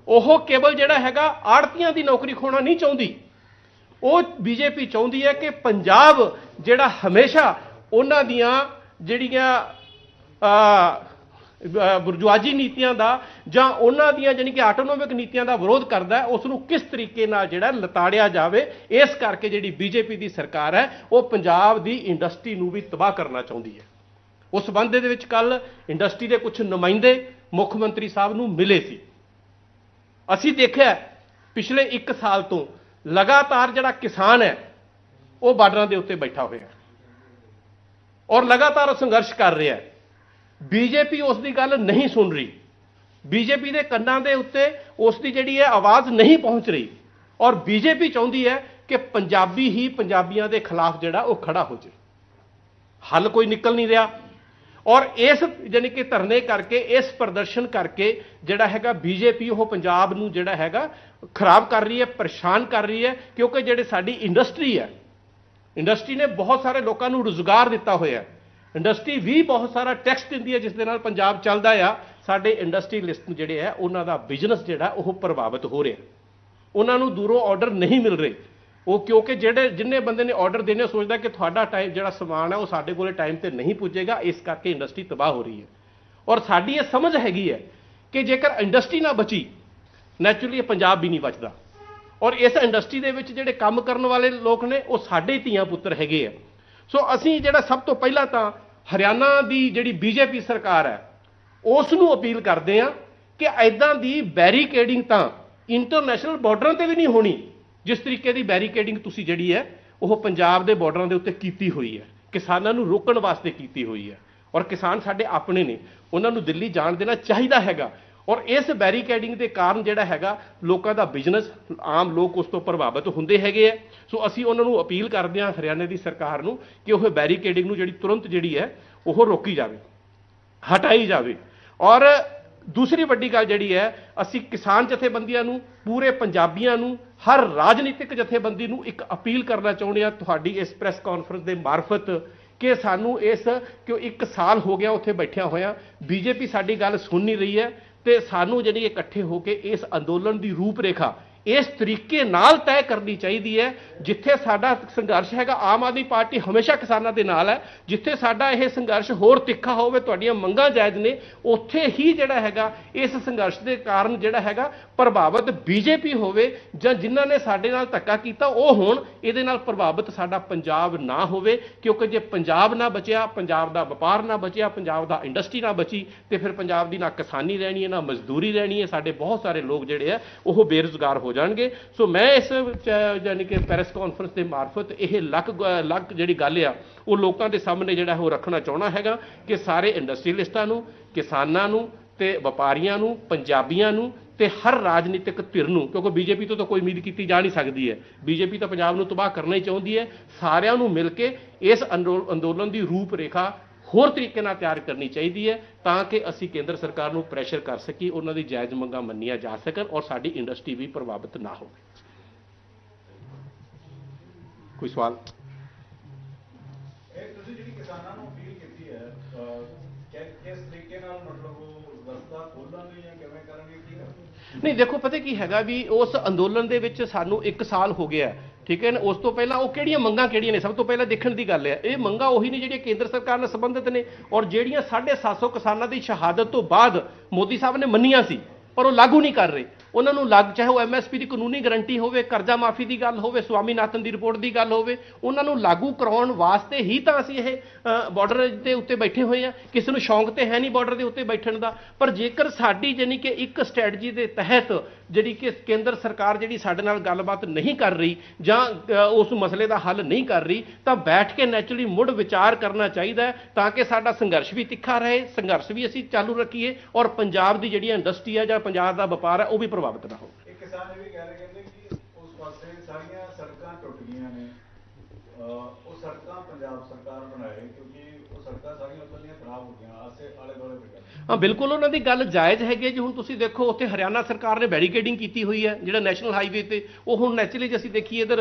ਉਹ ਕੇਵਲ ਜਿਹੜਾ ਹੈਗਾ ਆੜਤੀਆਂ ਦੀ ਨੌਕਰੀ ਖੋਣਾ ਨਹੀਂ ਚਾਹੁੰਦੀ। ਉਹ ਬੀਜੇਪੀ ਚਾਹੁੰਦੀ ਹੈ ਕਿ ਪੰਜਾਬ ਜਿਹੜਾ ਹਮੇਸ਼ਾ ਉਹਨਾਂ ਦੀਆਂ ਜਿਹੜੀਆਂ ਬੁਰਜੁਆਜੀ ਨੀਤੀਆਂ ਦਾ ਜਾਂ ਉਹਨਾਂ ਦੀਆਂ ਜਾਣੀ ਕਿ ਆਟੋਨੋਮਿਕ ਨੀਤੀਆਂ ਦਾ ਵਿਰੋਧ ਕਰਦਾ ਹੈ ਉਸ ਨੂੰ ਕਿਸ ਤਰੀਕੇ ਨਾਲ ਜਿਹੜਾ ਲਤਾੜਿਆ ਜਾਵੇ, ਇਸ ਕਰਕੇ ਜਿਹੜੀ ਬੀਜੇਪੀ ਦੀ ਸਰਕਾਰ ਹੈ, ਉਹ ਪੰਜਾਬ ਦੀ ਇੰਡਸਟਰੀ ਨੂੰ ਵੀ ਤਬਾਹ ਕਰਨਾ ਚਾਹੁੰਦੀ ਹੈ। ਉਸ ਸੰਬੰਧ ਦੇ ਵਿੱਚ ਕੱਲ ਇੰਡਸਟਰੀ ਦੇ ਕੁਝ ਨੁਮਾਇੰਦੇ ਮੁੱਖ ਮੰਤਰੀ ਸਾਹਿਬ ਨੂੰ ਮਿਲੇ ਸੀ। ਅਸੀਂ ਦੇਖਿਆ ਪਿਛਲੇ 1 ਸਾਲ ਤੋਂ ਲਗਾਤਾਰ ਜਿਹੜਾ ਕਿਸਾਨ ਹੈ, ਉਹ ਬਾਰਡਰਾਂ ਦੇ ਉੱਤੇ ਬੈਠਾ ਹੋਇਆ ਔਰ ਲਗਾਤਾਰ ਉਹ ਸੰਘਰਸ਼ ਕਰ ਰਿਹਾ ਹੈ। ਬੀਜੇਪੀ ਉਸ ਦੀ ਗੱਲ ਨਹੀਂ ਸੁਣ ਰਹੀ। ਬੀਜੇਪੀ ਦੇ ਕੰਨਾਂ ਦੇ ਉੱਤੇ ਉਸ ਦੀ ਜਿਹੜੀ ਹੈ ਆਵਾਜ਼ ਨਹੀਂ ਪਹੁੰਚ ਰਹੀ। ਔਰ ਬੀਜੇਪੀ ਚਾਹੁੰਦੀ ਹੈ ਕਿ ਪੰਜਾਬੀ ਹੀ ਪੰਜਾਬੀਆਂ ਦੇ ਖਿਲਾਫ ਜਿਹੜਾ ਉਹ ਖੜਾ ਹੋ ਜਾਵੇ। ਹੱਲ ਕੋਈ ਨਿਕਲ ਨਹੀਂ ਰਿਹਾ। ਔਰ ਇਸ, ਯਾਨੀ ਕਿ ਧਰਨੇ ਕਰਕੇ, ਇਸ ਪ੍ਰਦਰਸ਼ਨ ਕਰਕੇ ਜਿਹੜਾ ਹੈਗਾ ਬੀਜੇਪੀ, ਉਹ ਪੰਜਾਬ ਨੂੰ ਜਿਹੜਾ ਹੈਗਾ ਖਰਾਬ ਕਰ ਰਹੀ ਹੈ, ਪਰੇਸ਼ਾਨ ਕਰ ਰਹੀ ਹੈ, ਕਿਉਂਕਿ ਜਿਹੜੇ ਸਾਡੀ ਇੰਡਸਟਰੀ ਹੈ, ਇੰਡਸਟਰੀ ਨੇ ਬਹੁਤ ਸਾਰੇ ਲੋਕਾਂ ਨੂੰ ਰੁਜ਼ਗਾਰ ਦਿੱਤਾ ਹੋਇਆ ਇੰਡਸਟਰੀ ਵੀ ਬਹੁਤ ਸਾਰਾ ਟੈਕਸ ਦਿੰਦੀ ਹੈ, ਜਿਸ ਦੇ ਨਾਲ ਪੰਜਾਬ ਚੱਲਦਾ ਆ। ਸਾਡੇ ਇੰਡਸਟਰੀ ਲਿਸਟ ਜਿਹੜੇ ਹੈ, ਉਹਨਾਂ ਦਾ ਬਿਜ਼ਨਸ ਜਿਹੜਾ, ਉਹ ਪ੍ਰਭਾਵਿਤ ਹੋ ਰਿਹਾ ਉਹਨਾਂ ਨੂੰ ਦੂਰੋਂ ਆਰਡਰ ਨਹੀਂ ਮਿਲ ਰਹੇ। ਉਹ ਕਿਉਂਕਿ ਜਿਹੜੇ ਜਿੰਨੇ ਬੰਦੇ ਨੇ ਆਰਡਰ ਦੇਣੇ, ਉਹ ਸੋਚਦਾ ਕਿ ਤੁਹਾਡਾ ਟਾਈਮ ਜਿਹੜਾ ਸਮਾਨ ਹੈ, ਉਹ ਸਾਡੇ ਕੋਲੇ ਟਾਈਮ ਤੇ ਨਹੀਂ ਪੁੱਜੇਗਾ, ਇਸ ਕਰਕੇ ਇੰਡਸਟਰੀ ਤਬਾਹ ਹੋ ਰਹੀ ਹੈ। ਔਰ ਸਾਡੀ ਇਹ ਸਮਝ ਹੈਗੀ ਹੈ ਕਿ ਜੇਕਰ ਇੰਡਸਟਰੀ ਨਾ ਬਚੀ ਨੈਚੁਰਲੀ ਇਹ ਪੰਜਾਬ ਵੀ ਨਹੀਂ ਬਚਦਾ। ਔਰ ਇਸ ਇੰਡਸਟਰੀ ਦੇ ਵਿੱਚ ਜਿਹੜੇ ਕੰਮ ਕਰਨ ਵਾਲੇ ਲੋਕ ਨੇ, ਉਹ ਸਾਡੇ ਹੀ ਧੀਆਂ ਪੁੱਤਰ ਹੈਗੇ ਆ। ਸੋ ਅਸੀਂ ਜਿਹੜਾ ਸਭ ਤੋਂ ਪਹਿਲਾਂ ਤਾਂ ਹਰਿਆਣਾ ਦੀ ਜਿਹੜੀ ਬੀਜੇਪੀ ਸਰਕਾਰ ਹੈ ਉਸ ਨੂੰ ਅਪੀਲ ਕਰਦੇ ਆ ਕਿ ਐਦਾਂ ਦੀ ਬੈਰੀਕੇਡਿੰਗ ਤਾਂ ਇੰਟਰਨੈਸ਼ਨਲ ਬਾਰਡਰਾਂ ਤੇ ਵੀ ਨਹੀਂ ਹੋਣੀ ਜਿਸ ਤਰੀਕੇ ਦੀ ਬੈਰੀਕੇਡਿੰਗ ਤੁਸੀਂ ਜਿਹੜੀ ਹੈ, ਉਹ ਪੰਜਾਬ ਦੇ ਬਾਰਡਰਾਂ ਦੇ ਉੱਤੇ ਕੀਤੀ ਹੋਈ ਹੈ। ਕਿਸਾਨਾਂ ਨੂੰ ਰੋਕਣ ਵਾਸਤੇ ਕੀਤੀ ਹੋਈ ਹੈ। ਔਰ ਕਿਸਾਨ ਸਾਡੇ ਆਪਣੇ ਨੇ। ਉਹਨਾਂ ਨੂੰ ਦਿੱਲੀ ਜਾਣ ਦੇਣਾ ਚਾਹੀਦਾ ਹੈਗਾ। ਔਰ ਇਸ ਬੈਰੀਕੇਡਿੰਗ ਦੇ ਕਾਰਨ ਜਿਹੜਾ ਹੈਗਾ, ਲੋਕਾਂ ਦਾ ਬਿਜ਼ਨਸ, ਆਮ ਲੋਕ ਉਸ ਤੋਂ ਪ੍ਰਭਾਵਿਤ ਹੁੰਦੇ ਹੈਗੇ ਆ ਸੋ ਅਸੀਂ ਉਹਨਾਂ ਨੂੰ ਅਪੀਲ ਕਰਦੇ ਹਾਂ, ਹਰਿਆਣੇ ਦੀ ਸਰਕਾਰ ਨੂੰ, ਕਿ ਉਹ ਬੈਰੀਕੇਡਿੰਗ ਨੂੰ ਜਿਹੜੀ ਤੁਰੰਤ ਜਿਹੜੀ ਹੈ, ਉਹ ਰੋਕੀ ਜਾਵੇ, ਹਟਾਈ ਜਾਵੇ। ਔਰ ਦੂਸਰੀ ਵੱਡੀ ਗੱਲ ਜਿਹੜੀ ਹੈ, ਅਸੀਂ ਕਿਸਾਨ ਜਥੇਬੰਦੀਆਂ ਨੂੰ, ਪੂਰੇ ਪੰਜਾਬੀਆਂ ਨੂੰ ਹਰ ਰਾਜਨੀਤਿਕ ਜਥੇਬੰਦੀ ਨੂੰ ਇੱਕ ਅਪੀਲ ਕਰਨਾ ਚਾਹੁੰਦੇ ਆ ਤੁਹਾਡੀ ਇਸ ਪ੍ਰੈਸ ਕਾਨਫਰੰਸ ਦੇ ਮਾਰਫਤ ਕਿ ਸਾਨੂੰ ਇਸ ਕਿਉਂ ਇੱਕ ਸਾਲ ਹੋ ਗਿਆ ਉੱਥੇ ਬੈਠਿਆਂ ਹੋਇਆਂ, ਬੀਜੇਪੀ ਸਾਡੀ ਗੱਲ ਸੁਣ ਨਹੀਂ ਰਹੀ ਹੈ ਤੇ ਸਾਨੂੰ ਜਿਹੜੀ ਇਕੱਠੇ ਹੋ ਕੇ ਇਸ ਅੰਦੋਲਨ ਦੀ ਰੂਪਰੇਖਾ ਇਸ ਤਰੀਕੇ ਨਾਲ ਤੈਅ ਕਰਨੀ ਚਾਹੀਦੀ ਹੈ, ਜਿੱਥੇ ਸਾਡਾ ਸੰਘਰਸ਼ ਹੈਗਾ, ਆਮ ਆਦਮੀ ਪਾਰਟੀ ਹਮੇਸ਼ਾ ਕਿਸਾਨਾਂ ਦੇ ਨਾਲ ਹੈ, ਜਿੱਥੇ ਸਾਡਾ ਇਹ ਸੰਘਰਸ਼ ਹੋਰ ਤਿੱਖਾ ਹੋਵੇ, ਤੁਹਾਡੀਆਂ ਮੰਗਾਂ ਜਾਇਜ਼ ਨੇ, ਉੱਥੇ ਹੀ ਜਿਹੜਾ ਹੈਗਾ, ਇਸ ਸੰਘਰਸ਼ ਦੇ ਕਾਰਨ ਜਿਹੜਾ ਹੈਗਾ, ਪ੍ਰਭਾਵਿਤ ਬੀਜੇਪੀ ਹੋਵੇ, ਜਾਂ ਜਿਨ੍ਹਾਂ ਨੇ ਸਾਡੇ ਨਾਲ ਧੱਕਾ ਕੀਤਾ, ਉਹ ਹੋਣ, ਇਹਦੇ ਨਾਲ ਪ੍ਰਭਾਵਿਤ ਸਾਡਾ ਪੰਜਾਬ ਨਾ ਹੋਵੇ, ਕਿਉਂਕਿ ਜੇ ਪੰਜਾਬ ਨਾ ਬਚਿਆ, ਪੰਜਾਬ ਦਾ ਵਪਾਰ ਨਾ ਬਚਿਆ, ਪੰਜਾਬ ਦਾ ਇੰਡਸਟਰੀ ਨਾ ਬਚੀ, ਤੇ ਫਿਰ ਪੰਜਾਬ ਦੀ ਨਾ ਕਿਸਾਨੀ ਰਹਿਣੀ ਹੈ, ਨਾ ਮਜ਼ਦੂਰੀ ਰਹਿਣੀ ਹੈ, ਸਾਡੇ ਬਹੁਤ ਸਾਰੇ ਲੋਕ ਜਿਹੜੇ ਆ, ਉਹ ਬੇਰੁਜ਼ਗਾਰ ਹੋ ਜਾਣਗੇ। ਸੋ ਮੈਂ ਇਸ, ਚ- ਯਾਨੀ ਕਿ ਪ੍ਰੈਸ ਕਾਨਫਰੰਸ ਦੇ ਮਾਰਫਤ ਇਹ ਲੱਕ ਲੱਕ ਜਿਹੜੀ ਗੱਲ ਆ, ਉਹ ਲੋਕਾਂ ਦੇ ਸਾਹਮਣੇ ਜਿਹੜਾ ਉਹ ਰੱਖਣਾ ਚਾਹਣਾ ਹੈਗਾ ਕਿ ਸਾਰੇ ਇੰਡਸਟਰੀਲਿਸਟਾਂ ਨੂੰ, ਕਿਸਾਨਾਂ ਨੂੰ ਤੇ ਵਪਾਰੀਆਂ ਨੂੰ, ਪੰਜਾਬੀਆਂ ਨੂੰ ਤੇ ਹਰ ਰਾਜਨੀਤਿਕ ਧਿਰ ਨੂੰ, ਕਿਉਂਕਿ ਬੀਜੇਪੀ ਤੋਂ ਤਾਂ ਕੋਈ ਉਮੀਦ ਕੀਤੀ ਜਾ ਨਹੀਂ ਸਕਦੀ ਹੈ। ਬੀਜੇਪੀ ਤਾਂ ਪੰਜਾਬ ਨੂੰ ਤਬਾਹ ਕਰਨਾ ਹੀ ਚਾਹੁੰਦੀ ਹੈ। ਸਾਰਿਆਂ ਨੂੰ ਮਿਲ ਕੇ ਇਸ ਅੰਦੋ- ਅੰਦੋਲਨ ਦੀ ਰੂਪਰੇਖਾ ਹੋਰ ਤਰੀਕੇ ਨਾਲ ਤਿਆਰ ਕਰਨੀ ਚਾਹੀਦੀ ਹੈ ਤਾਂ ਕਿ ਅਸੀਂ ਕੇਂਦਰ ਸਰਕਾਰ ਨੂੰ ਪ੍ਰੈਸ਼ਰ ਕਰ ਸਕੀਏ ਉਹਨਾਂ ਦੀ ਜਾਇਜ਼ ਮੰਗਾਂ ਮੰਨੀਆਂ ਜਾ ਸਕਣ ਔਰ ਸਾਡੀ ਇੰਡਸਟਰੀ ਵੀ ਪ੍ਰਭਾਵਿਤ ਨਾ ਹੋਵੇ। ਕੋਈ ਸਵਾਲ? ਇਹ ਤੁਸੀਂ ਜਿਹੜੀ ਕਿਸਾਨਾਂ ਨੂੰ ਅਪੀਲ ਕੀਤੀ ਹੈ ਕਿਸ ਤਰੀਕੇ ਨਾਲ ਮਤਲਬ ਉਹ ਨਹੀਂ ਦੇਖੋ ਪਤਾ ਕੀ ਹੈਗਾ ਵੀ ਉਸ ਅੰਦੋਲਨ ਦੇ ਵਿੱਚ ਸਾਨੂੰ 1 ਸਾਲ ਹੋ ਗਿਆ ਠੀਕ ਹੈ ਨਾ? ਉਸ ਤੋਂ ਪਹਿਲਾਂ ਉਹ ਕਿਹੜੀਆਂ ਮੰਗਾਂ ਕਿਹੜੀਆਂ ਨੇ? ਸਭ ਤੋਂ ਪਹਿਲਾਂ ਦੇਖਣ ਦੀ ਗੱਲ ਹੈ। ਇਹ ਮੰਗਾਂ ਉਹੀ ਨੇ ਜਿਹੜੀਆਂ ਕੇਂਦਰ ਸਰਕਾਰ ਨਾਲ ਸੰਬੰਧਿਤ ਨੇ ਔਰ ਜਿਹੜੀਆਂ 750 ਕਿਸਾਨਾਂ ਦੀ ਸ਼ਹਾਦਤ ਤੋਂ ਬਾਅਦ ਮੋਦੀ ਸਾਹਿਬ ਨੇ ਮੰਨੀਆਂ ਸੀ ਪਰ ਉਹ ਲਾਗੂ ਨਹੀਂ ਕਰ ਰਹੇ। ਉਹਨਾਂ ਨੂੰ ਲੱਗ ਚਾਹੇ ਉਹ ਐਮਐਸਪੀ ਦੀ ਕਾਨੂੰਨੀ ਗਰੰਟੀ ਹੋਵੇ, ਕਰਜ਼ਾ ਮਾਫੀ ਦੀ ਗੱਲ ਹੋਵੇ, ਸਵਾਮੀਨਾਥਨ ਦੀ ਰਿਪੋਰਟ ਦੀ ਗੱਲ ਹੋਵੇ, ਉਹਨਾਂ ਨੂੰ ਲਾਗੂ ਕਰਾਉਣ ਵਾਸਤੇ ਹੀ ਤਾਂ ਅਸੀਂ ਇਹ ਬਾਰਡਰ ਦੇ ਉੱਤੇ ਬੈਠੇ ਹੋਏ ਆ ਕਿਸੇ ਨੂੰ ਸ਼ੌਂਕ ਤੇ ਹੈ ਨਹੀਂ ਬਾਰਡਰ ਦੇ ਉੱਤੇ ਬੈਠਣ ਦਾ। ਪਰ ਜੇਕਰ ਸਾਡੀ ਜਾਨੀ ਕਿ ਇੱਕ ਸਟ੍ਰੈਟਜੀ ਦੇ ਤਹਿਤ ਜਿਹੜੀ ਕਿ ਕੇਂਦਰ ਸਰਕਾਰ ਜਿਹੜੀ ਸਾਡੇ ਨਾਲ ਗੱਲਬਾਤ ਨਹੀਂ ਕਰ ਰਹੀ ਜਾਂ ਉਸ ਮਸਲੇ ਦਾ ਹੱਲ ਨਹੀਂ ਕਰ ਰਹੀ, ਤਾਂ ਬੈਠ ਕੇ ਨੈਚੁਰਲੀ ਮੁੜ ਵਿਚਾਰ ਕਰਨਾ ਚਾਹੀਦਾ ਤਾਂ ਕਿ ਸਾਡਾ ਸੰਘਰਸ਼ ਵੀ ਤਿੱਖਾ ਰਹੇ, ਸੰਘਰਸ਼ ਵੀ ਅਸੀਂ ਚਾਲੂ ਰੱਖੀਏ ਔਰ ਪੰਜਾਬ ਦੀ ਜਿਹੜੀ ਇੰਡਸਟਰੀ ਹੈ ਜਾਂ ਪੰਜਾਬ ਦਾ ਵਪਾਰ ਹੈ ਉਹ ਵੀ ਪ੍ਰਭਾਵਿਤ ਨਾ ਹੋਵੇ। ਇਹ ਕਿਸਾਨ ਇਹ ਵੀ ਕਹਿ ਰਹੇ ਕਹਿੰਦੇ ਕਿ ਉਸ ਪਾਸੇ ਸਾਰੀਆਂ ਸੜਕਾਂ ਟੁੱਟ ਗਈਆਂ ਨੇ ਅਹ ਉਹ ਸੜਕਾਂ ਪੰਜਾਬ ਸਰਕਾਰ ਬਣਾਏ ਕਿਉਂਕਿ ਉਹ ਸੜਕਾਂ ਸਾਰੀਆਂ ਉਤਲੀਆਂ ਖਰਾਬ ਹੋ ਗਈਆਂ ਆਸੇ ਆਲੇ ਦੁਆਲੇ ਪਿੰਡਾਂ ਦੇ। ਹਾਂ, ਬਿਲਕੁਲ ਉਹਨਾਂ ਦੀ ਗੱਲ ਜਾਇਜ਼ ਹੈਗੀ ਹੈ ਜੀ। ਹੁਣ ਤੁਸੀਂ ਦੇਖੋ, ਉੱਥੇ ਹਰਿਆਣਾ ਸਰਕਾਰ ਨੇ ਬੈਰੀਕੇਡਿੰਗ ਕੀਤੀ ਹੋਈ ਹੈ, ਜਿਹੜਾ ਨੈਸ਼ਨਲ ਹਾਈਵੇ ਤੇ, ਉਹ ਹੁਣ ਨੈਚੁਰਲੀ ਜੇ ਅਸੀਂ ਦੇਖੀਏ ਇਧਰ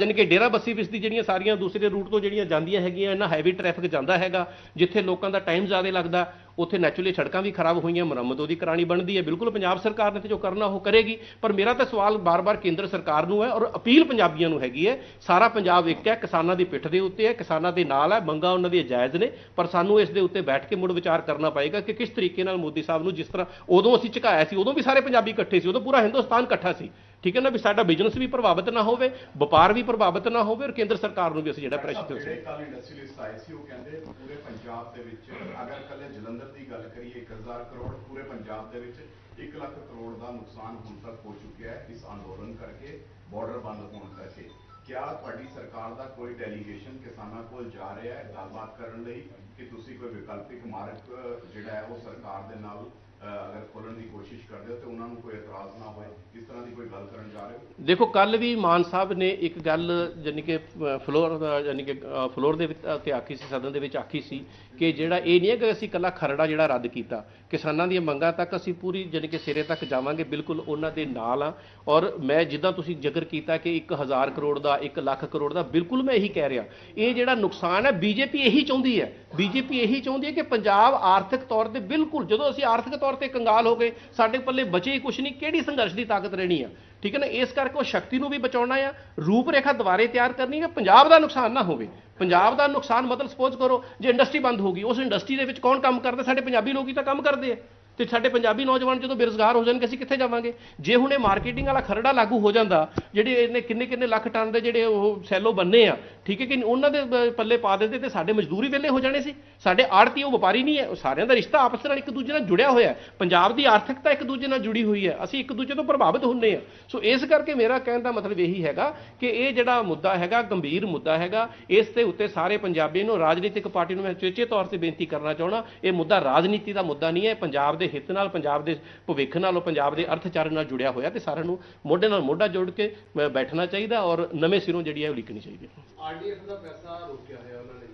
ਯਾਨੀ ਕਿ ਡੇਰਾ ਬੱਸੀ ਵਿੱਚ ਦੀ ਜਿਹੜੀਆਂ ਸਾਰੀਆਂ ਦੂਸਰੇ ਰੂਟ ਤੋਂ ਜਿਹੜੀਆਂ ਜਾਂਦੀਆਂ ਹੈਗੀਆਂ ਇਹਨਾਂ ਹੈਵੀ ਟ੍ਰੈਫਿਕ ਜਾਂਦਾ ਹੈਗਾ, ਜਿੱਥੇ ਲੋਕਾਂ ਦਾ ਟਾਈਮ ਜ਼ਿਆਦਾ ਲੱਗਦਾ ਉੱਥੇ ਨੈਚੁਰਲੀ ਸੜਕਾਂ ਵੀ ਖਰਾਬ ਹੋਈਆਂ, ਮੁਰੰਮਤ ਉਹਦੀ ਕਰਾਣੀ ਬਣਦੀ ਹੈ। ਬਿਲਕੁਲ ਪੰਜਾਬ ਸਰਕਾਰ ਨੇ ਤੇ ਜੋ ਕਰਨਾ ਉਹ ਕਰੇਗੀ। ਪਰ ਮੇਰਾ ਤਾਂ ਸਵਾਲ ਬਾਰ-ਬਾਰ ਕੇਂਦਰ ਸਰਕਾਰ ਨੂੰ ਹੈ ਔਰ ਅਪੀਲ ਪੰਜਾਬੀਆਂ ਨੂੰ ਹੈਗੀ ਹੈ, ਸਾਰਾ ਪੰਜਾਬ ਇੱਕ ਹੈ, ਕਿਸਾਨਾਂ ਦੀ ਪਿੱਠ ਦੇ ਉੱਤੇ ਹੈ, ਕਿਸਾਨਾਂ ਦੇ ਨਾਲ ਹੈ, ਮੰਗਾਂ ਉਹਨਾਂ ਦੀਆਂ ਜਾਇਜ਼ ਨੇ, ਪਰ ਸਾਨੂੰ ਇਸ ਦੇ ਉੱਤੇ ਬੈਠ ਕੇ ਮੁੜ ਵਿਚਾਰ ਕਰਨਾ ਪਏਗਾ ਕਿ ਕਿਸ ਤਰੀਕੇ ਨਾਲ ਮੋਦੀ ਸਾਹਿਬ ਨੂੰ ਜਿਸ ਤਰ੍ਹਾਂ ਉਦੋਂ ਅਸੀਂ ਝੁਕਾਇਆ ਸੀ, ਉਦੋਂ ਵੀ ਸਾਰੇ ਪੰਜਾਬੀ ਇਕੱਠੇ ਸੀ, ਉਦੋਂ ਪੂਰਾ ਹਿੰਦੁਸਤਾਨ ਇਕੱਠਾ ਸੀ। ਠੀਕ ਹੈ ਨਾ ਵੀ ਸਾਡਾ ਬਿਜ਼ਨਸ ਵੀ ਪ੍ਰਭਾਵਿਤ ਨਾ ਹੋਵੇ ਵਪਾਰ ਵੀ ਪ੍ਰਭਾਵਿਤ ਨਾ ਹੋਵੇ ਔਰ ਕੇਂਦਰ ਸਰਕਾਰ ਨੂੰ ਵੀ ਅਸੀਂ ਜਿਹੜਾ ਪ੍ਰੈਸ਼ਰ ਦੇ ਸਕਦੇ ਕੱਲ ਇੰਡਸਟਰੀਅਲਿਸਟ ਆਏ ਸੀ? ਉਹ ਕਹਿੰਦੇ ਪੂਰੇ ਪੰਜਾਬ ਦੇ ਵਿੱਚ ਅਗਰ ਕੱਲੇ ਜਲੰਧਰ ਦੀ ਗੱਲ ਕਰੀਏ 1000 ਕਰੋੜ ਪੂਰੇ ਪੰਜਾਬ ਦੇ ਵਿੱਚ 1 ਲੱਖ ਕਰੋੜ ਦਾ ਨੁਕਸਾਨ ਹੁਣ ਤੱਕ ਹੋ ਚੁੱਕਿਆ ਹੈ ਇਸ ਅੰਦੋਲਨ ਕਰਕੇ ਬਾਰਡਰ ਬੰਦ ਹੋਣ ਕਰਕੇ। ਕਿਆ ਤੁਹਾਡੀ ਸਰਕਾਰ ਦਾ ਕੋਈ ਡੈਲੀਗੇਸ਼ਨ ਕਿਸਾਨਾਂ ਕੋਲ ਜਾ ਰਿਹਾ ਹੈ? ਗੱਲਬਾਤ ਕਰਨ ਲਈ ਕਿ ਤੁਸੀਂ ਕੋਈ ਵਿਕਲਪਿਕ ਮਾਰਗ ਜਿਹੜਾ ਹੈ ਉਹ ਸਰਕਾਰ ਦੇ ਨਾਲ ਅਗਰ ਖੋਲਣ ਦੀ ਕੋਸ਼ਿਸ਼ ਕਰਦੇ ਹੋ ਤੇ ਉਹਨਾਂ ਨੂੰ ਕੋਈ ਇਤਰਾਜ਼ ਨਾ ਹੋਏ ਇਸ ਤਰ੍ਹਾਂ ਦੀ ਕੋਈ ਗੱਲ ਕਰਨ ਜਾ ਰਹੇ ਹੋ? ਦੇਖੋ ਕੱਲ ਵੀ ਮਾਨ ਸਾਹਿਬ ਨੇ ਇੱਕ ਗੱਲ ਯਾਨੀ ਕਿ ਫਲੋਰ ਦਾ ਯਾਨੀ ਕਿ ਫਲੋਰ ਦੇ ਵਿੱਚ ਤੇ ਆਖੀ ਸੀ, ਸਦਨ ਦੇ ਵਿੱਚ ਆਖੀ ਸੀ ਕਿ ਜਿਹੜਾ ਇਹ ਨਹੀਂ ਹੈ ਕਿ ਅਸੀਂ ਕੱਲਾ ਖਰੜਾ ਜਿਹੜਾ ਰੱਦ ਕੀਤਾ, ਕਿਸਾਨਾਂ ਦੀਆਂ ਮੰਗਾਂ ਤੱਕ ਅਸੀਂ ਪੂਰੀ ਯਾਨੀ ਕਿ ਸਿਰੇ ਤੱਕ ਜਾਵਾਂਗੇ, ਬਿਲਕੁਲ ਉਹਨਾਂ ਦੇ ਨਾਲ ਆ ਔਰ ਮੈਂ ਜਿੱਦਾਂ ਤੁਸੀਂ ਜ਼ਿਕਰ ਕੀਤਾ ਕਿ 1000 ਕਰੋੜ ਦਾ 1 ਲੱਖ ਕਰੋੜ ਦਾ, ਬਿਲਕੁਲ ਮੈਂ ਇਹੀ ਕਹਿ ਰਿਹਾ। ਇਹ ਜਿਹੜਾ ਨੁਕਸਾਨ ਹੈ, ਬੀਜੇਪੀ ਇਹੀ ਚਾਹੁੰਦੀ ਹੈ। ਬੀਜੇਪੀ ਇਹੀ ਚਾਹੁੰਦੀ ਹੈ ਕਿ ਪੰਜਾਬ ਆਰਥਿਕ ਤੌਰ ਤੇ ਬਿਲਕੁਲ, ਜਦੋਂ ਅਸੀਂ ਆਰਥਿਕ ਤੌਰ ਤੇ ਕੰਗਾਲ ਹੋ ਗਏ, ਸਾਡੇ ਪੱਲੇ ਬਚੇ ਹੀ ਕੁਛ ਨਹੀਂ, ਕਿਹੜੀ ਸੰਘਰਸ਼ ਦੀ ਤਾਕਤ ਰਹਿਣੀ ਆ? ਠੀਕ ਹੈ ਨਾ? ਇਸ ਕਰਕੇ ਉਹ ਸ਼ਕਤੀ ਨੂੰ ਵੀ ਬਚਾਉਣਾ ਆ ਰੂਪ ਰੇਖਾ ਦੁਬਾਰੇ ਤਿਆਰ ਕਰਨੀ ਹੈ ਪੰਜਾਬ ਦਾ ਨੁਕਸਾਨ ਨਾ ਹੋਵੇ। ਪੰਜਾਬ ਦਾ ਨੁਕਸਾਨ ਮਤਲਬ ਸਪੋਜ਼ ਕਰੋ, ਜੇ ਇੰਡਸਟਰੀ ਬੰਦ ਹੋ ਗਈ, ਉਸ ਇੰਡਸਟਰੀ ਦੇ ਵਿੱਚ ਕੌਣ ਕੰਮ ਕਰਦਾ? ਸਾਡੇ ਪੰਜਾਬੀ ਲੋਕ ਹੀ ਤਾਂ ਕੰਮ ਕਰਦੇ ਆ। ਤੇ ਸਾਡੇ ਪੰਜਾਬੀ ਨੌਜਵਾਨ ਜਦੋਂ ਬੇਰੁਜ਼ਗਾਰ ਹੋ ਜਾਣਗੇ, ਅਸੀਂ ਕਿੱਥੇ ਜਾਵਾਂਗੇ? ਜੇ ਹੁਣ ਇਹ ਮਾਰਕੀਟਿੰਗ ਵਾਲਾ ਖਰੜਾ ਲਾਗੂ ਹੋ ਜਾਂਦਾ, ਜਿਹੜੇ ਇਹਨੇ ਕਿੰਨੇ ਕਿੰਨੇ ਲੱਖ ਟਨ ਦੇ ਜਿਹੜੇ ਉਹ ਸੈਲੋ ਬੰਨੇ ਆ ਠੀਕ ਹੈ ਕਿ ਉਹਨਾਂ ਦੇ ਪੱਲੇ ਪਾ ਦਿੰਦੇ ਤੇ ਸਾਡੇ ਮਜ਼ਦੂਰੀ ਵੇਲੇ ਹੋ ਜਾਣੇ ਸੀ। ਸਾਡੇ ਆੜਤੀ ਉਹ ਵਪਾਰੀ ਨਹੀਂ ਹੈ। ਸਾਰਿਆਂ ਦਾ ਰਿਸ਼ਤਾ ਆਪਸ ਨਾਲ ਇੱਕ ਦੂਜੇ ਨਾਲ ਜੁੜਿਆ ਹੋਇਆ ਪੰਜਾਬ ਦੀ ਆਰਥਿਕਤਾ ਇੱਕ ਦੂਜੇ ਨਾਲ ਜੁੜੀ ਹੋਈ ਹੈ। ਅਸੀਂ ਇੱਕ ਦੂਜੇ ਤੋਂ ਪ੍ਰਭਾਵਿਤ ਹੁੰਦੇ ਆ ਸੋ ਇਸ ਕਰਕੇ ਮੇਰਾ ਕਹਿਣ ਦਾ ਮਤਲਬ ਇਹੀ ਹੈਗਾ ਕਿ ਇਹ ਜਿਹੜਾ ਮੁੱਦਾ ਹੈਗਾ, ਗੰਭੀਰ ਮੁੱਦਾ ਹੈਗਾ, ਇਸ ਦੇ ਉੱਤੇ ਸਾਰੇ ਪੰਜਾਬੀ ਨੂੰ ਰਾਜਨੀਤਿਕ ਪਾਰਟੀ ਨੂੰ ਮੈਂ ਚੇਚੇ ਤੌਰ ਤੇ ਬੇਨਤੀ ਕਰਨਾ ਚਾਹਣਾ ਇਹ ਮੁੱਦਾ ਰਾਜਨੀਤੀ ਦਾ ਮੁੱਦਾ ਨਹੀਂ ਹੈ। ਪੰਜਾਬ ਦੇ ਹਿੱਤ ਨਾਲ, ਪੰਜਾਬ ਦੇ ਭਵਿੱਖ ਨਾਲ ਔਰ ਪੰਜਾਬ ਦੇ ਅਰਥਚਾਰੇ ਨਾਲ ਜੁੜਿਆ ਹੋਇਆ ਤੇ ਸਾਰਿਆਂ ਨੂੰ ਮੋਢੇ ਨਾਲ ਮੋਢਾ ਜੋੜ ਕੇ ਬੈਠਣਾ ਚਾਹੀਦਾ ਔਰ ਨਵੇਂ ਸਿਰੋਂ ਜਿਹੜੀ ਹੈ ਉਹ ਲਿਖਣੀ ਚਾਹੀਦੀ ਹੈ। ਆਰਡੀਐਫ ਦਾ ਪੈਸਾ ਰੋਕਿਆ ਹੋਇਆ ਉਹਨਾਂ ਨੇ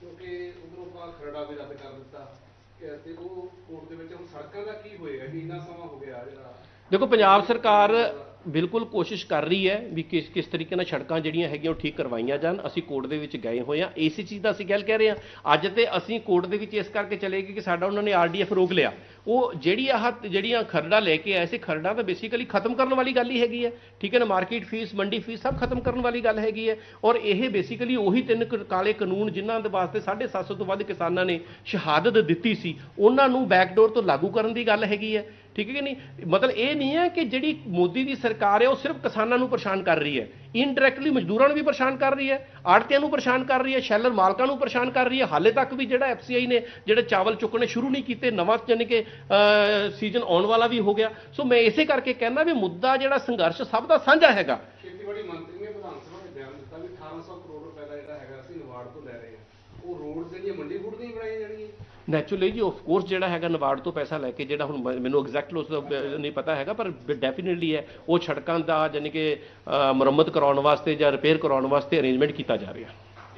ਕਿਉਂਕਿ ਉਧਰੋਂ ਆਪਾਂ ਖਰੜਾ ਵੀ ਰੱਦ ਕਰ ਦਿੱਤਾ ਕਿ ਤੇ ਉਹ ਕੋਰਟ ਦੇ ਵਿੱਚ ਹੁਣ ਸੜਕਾਂ ਦਾ ਕੀ ਹੋਏਗਾ ਕਿ ਇੰਨਾ ਸਮਾਂ ਹੋ ਗਿਆ ਜਿਹੜਾ। ਦੇਖੋ, ਪੰਜਾਬ ਸਰਕਾਰ ਬਿਲਕੁਲ ਕੋਸ਼ਿਸ਼ ਕਰ ਰਹੀ ਹੈ ਵੀ ਕਿਸ ਕਿਸ ਤਰੀਕੇ ਨਾਲ ਸੜਕਾਂ ਜਿਹੜੀਆਂ ਹੈਗੀਆਂ ਉਹ ਠੀਕ ਕਰਵਾਈਆਂ ਜਾਣ। ਅਸੀਂ ਕੋਰਟ ਦੇ ਵਿੱਚ ਗਏ ਹੋਏ ਹਾਂ। ਇਸੇ ਚੀਜ਼ ਦਾ ਅਸੀਂ ਗੱਲ ਕਹਿ ਰਹੇ ਹਾਂ। ਅੱਜ ਤੇ ਅਸੀਂ ਕੋਰਟ ਦੇ ਵਿੱਚ ਇਸ ਕਰਕੇ ਚਲੇ ਗਏ ਕਿ ਸਾਡਾ ਉਹਨਾਂ ਨੇ ਆਰਡੀਐਫ ਰੋਕ ਲਿਆ। ਉਹ ਜਿਹੜੀ ਆਹ ਜਿਹੜੀਆਂ ਖਰੜਾ ਲੈ ਕੇ ਆਏ ਸੀ, ਖਰੜਾ ਤਾਂ ਬੇਸਿਕਲੀ ਖਤਮ ਕਰਨ ਵਾਲੀ ਗੱਲ ਹੀ ਹੈਗੀ ਹੈ। ਠੀਕ ਹੈ ਨਾ ਮਾਰਕੀਟ ਫੀਸ ਮੰਡੀ ਫੀਸ ਸਭ ਖਤਮ ਕਰਨ ਵਾਲੀ ਗੱਲ ਹੈਗੀ ਹੈ। ਔਰ ਇਹ ਬੇਸਿਕਲੀ ਉਹੀ ਤਿੰਨ ਕਾਲੇ ਕਾਨੂੰਨ ਜਿਨ੍ਹਾਂ ਦੇ ਵਾਸਤੇ 750 ਤੋਂ ਵੱਧ ਕਿਸਾਨਾਂ ਨੇ ਸ਼ਹਾਦਤ ਦਿੱਤੀ ਸੀ, ਉਹਨਾਂ ਨੂੰ ਬੈਕਡੋਰ ਤੋਂ ਲਾਗੂ ਕਰਨ ਦੀ ਗੱਲ ਹੈਗੀ ਹੈ। ਠੀਕ ਹੈ ਕਿ ਨਹੀਂ? ਮਤਲਬ ਇਹ ਨਹੀਂ ਹੈ ਕਿ ਜਿਹੜੀ ਮੋਦੀ ਦੀ ਸਰਕਾਰ ਹੈ, ਉਹ ਸਿਰਫ ਕਿਸਾਨਾਂ ਨੂੰ ਪਰੇਸ਼ਾਨ ਕਰ ਰਹੀ ਹੈ। ਇਨਡਾਇਰੈਕਟਲੀ ਮਜ਼ਦੂਰਾਂ ਨੂੰ ਵੀ ਪਰੇਸ਼ਾਨ ਕਰ ਰਹੀ ਹੈ ਆੜਤੀਆਂ ਨੂੰ ਪਰੇਸ਼ਾਨ ਕਰ ਰਹੀ ਹੈ, ਸ਼ੈਲਰ ਮਾਲਕਾਂ ਨੂੰ ਪਰੇਸ਼ਾਨ ਕਰ ਰਹੀ ਹੈ। ਹਾਲੇ ਤੱਕ ਵੀ ਜਿਹੜਾ ਐਫਸੀਆਈ ਨੇ, ਜਿਹੜੇ ਚਾਵਲ ਚੁੱਕਣੇ ਸ਼ੁਰੂ ਨਹੀਂ ਕੀਤੇ, ਨਵਾਂ ਯਾਨੀ ਕਿ ਸੀਜ਼ਨ ਆਉਣ ਵਾਲਾ ਵੀ ਹੋ ਗਿਆ। ਸੋ ਮੈਂ ਇਸੇ ਕਰਕੇ ਕਹਿੰਦਾ ਵੀ ਮੁੱਦਾ ਜਿਹੜਾ ਸੰਘਰਸ਼ ਸਭ ਦਾ ਸਾਂਝਾ ਹੈਗਾ। ਖੇਤੀਬਾੜੀ ਮੰਤਰੀ ਨੇ ਵਿਧਾਨ ਸਭਾ ਵਿੱਚ ਬਿਆਨ ਦਿੱਤਾ ਵੀ 1800 ਕਰੋੜ ਰੁਪਏ ਦਾ ਜਿਹੜਾ ਹੈਗਾ ਅਸੀਂ ਨਵਾਰਡ ਤੋਂ ਲੈ ਰਹੇ ਹਾਂ। ਉਹ ਰੋਡਸ ਜਿਹੜੀਆਂ ਮੰਡੀ ਫੂਡ ਦੀਆਂ ਹੀ ਬਣਾਈਆਂ ਜਾਣਗੀਆਂ ਨੈਚੁਰਲੀ ਜੀ ਆਫ ਕੋਰਸ ਜਿਹੜਾ ਹੈਗਾ ਨਵਾਰਡ ਤੋਂ ਪੈਸਾ ਲੈ ਕੇ ਜਿਹੜਾ ਹੁਣ ਮੈਨੂੰ ਐਗਜ਼ੈਕਟ ਉਸ ਦਾ ਨਹੀਂ ਪਤਾ ਹੈਗਾ ਪਰ ਡੈਫੀਨਿਟਲੀ ਹੈ ਉਹ ਸੜਕਾਂ ਦਾ ਯਾਨੀ ਕਿ ਮੁਰੰਮਤ ਕਰਾਉਣ ਵਾਸਤੇ ਜਾਂ ਰਿਪੇਅਰ ਕਰਾਉਣ ਵਾਸਤੇ ਅਰੇਂਜਮੈਂਟ ਕੀਤਾ ਜਾ ਰਿਹਾ।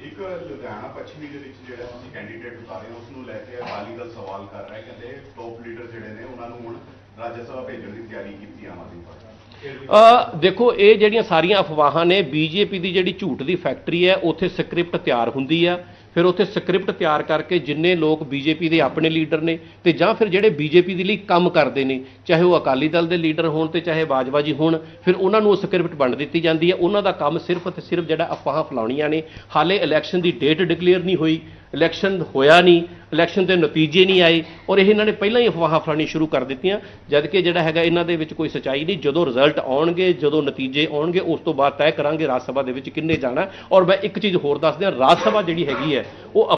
ਇੱਕ ਲੁਧਿਆਣਾ ਪੱਛਮੀ ਦੇ ਵਿੱਚ ਜਿਹੜਾ ਤੁਸੀਂ ਕੈਂਡੀਡੇਟ ਉਤਾਰੇ ਉਸ ਨੂੰ ਲੈ ਕੇ ਅਕਾਲੀ ਦਲ ਸਵਾਲ ਕਰ ਰਿਹਾ ਕਹਿੰਦੇ ਟੌਪ ਲੀਡਰ ਜਿਹੜੇ ਨੇ ਉਹਨਾਂ ਨੂੰ ਹੁਣ ਰਾਜ ਸਭਾ ਭੇਜਣ ਦੀ ਤਿਆਰੀ ਕੀਤੀ ਆਮ ਆਦਮੀ ਪਾਰਟੀ ਅ ਦੇਖੋ ਇਹ ਜਿਹੜੀਆਂ ਸਾਰੀਆਂ ਅਫਵਾਹਾਂ ਨੇ ਬੀਜੇਪੀ ਦੀ ਜਿਹੜੀ ਝੂਠ ਦੀ ਫੈਕਟਰੀ ਹੈ ਉੱਥੇ ਸਕ੍ਰਿਪਟ ਤਿਆਰ ਹੁੰਦੀ ਆ। ਫਿਰ ਉੱਥੇ ਸਕ੍ਰਿਪਟ ਤਿਆਰ ਕਰਕੇ ਜਿੰਨੇ ਲੋਕ ਬੀਜੇਪੀ ਦੇ ਆਪਣੇ ਲੀਡਰ ਨੇ ਤੇ ਜਾਂ ਫਿਰ ਜਿਹੜੇ ਬੀਜੇਪੀ ਦੇ ਲਈ ਕੰਮ ਕਰਦੇ ਨੇ, ਚਾਹੇ ਉਹ ਅਕਾਲੀ ਦਲ ਦੇ ਲੀਡਰ ਹੋਣ ਤੇ ਚਾਹੇ ਬਾਜਵਾ ਜੀ ਹੋਣ, ਫਿਰ ਉਹਨਾਂ ਨੂੰ ਉਹ ਸਕ੍ਰਿਪਟ ਵੰਡ ਦਿੱਤੀ ਜਾਂਦੀ ਹੈ। ਉਹਨਾਂ ਦਾ ਕੰਮ ਸਿਰਫ ਤੇ ਸਿਰਫ ਜਿਹੜਾ ਅਫਵਾਹਾਂ ਫੈਲਾਉਣੀਆਂ ਨੇ, ਹਾਲੇ ਇਲੈਕਸ਼ਨ ਦੀ ਡੇਟ ਡਿਕਲੇਅਰ ਨਹੀਂ ਹੋਈ। ਇਲੈਕਸ਼ਨ ਹੋਇਆ ਨਹੀਂ, ਇਲੈਕਸ਼ਨ ਦੇ ਨਤੀਜੇ ਨਹੀਂ ਆਏ ਔਰ ਇਹ ਇਹਨਾਂ ਨੇ ਪਹਿਲਾਂ ਹੀ ਅਫਵਾਹਾਂ ਫੈਲਾਉਣੀ ਸ਼ੁਰੂ ਕਰ ਦਿੱਤੀਆਂ, ਜਦ ਕਿ ਜਿਹੜਾ ਹੈਗਾ ਇਹਨਾਂ ਦੇ ਵਿੱਚ ਕੋਈ ਸਚਾਈ ਨਹੀਂ, ਜਦੋਂ ਰਿਜ਼ਲਟ ਆਉਣਗੇ, ਜਦੋਂ ਨਤੀਜੇ ਆਉਣਗੇ, ਉਸ ਤੋਂ ਬਾਅਦ ਤੈਅ ਕਰਾਂਗੇ ਰਾਜ ਸਭਾ ਦੇ ਵਿੱਚ ਕਿੰਨੇ ਜਾਣਾ। ਔਰ ਮੈਂ ਇੱਕ ਚੀਜ਼ ਹੋਰ ਦੱਸ ਦਿਆਂ ਰਾਜ ਸਭਾ ਜਿਹੜੀ ਹੈਗੀ ਹੈ, ਉਹ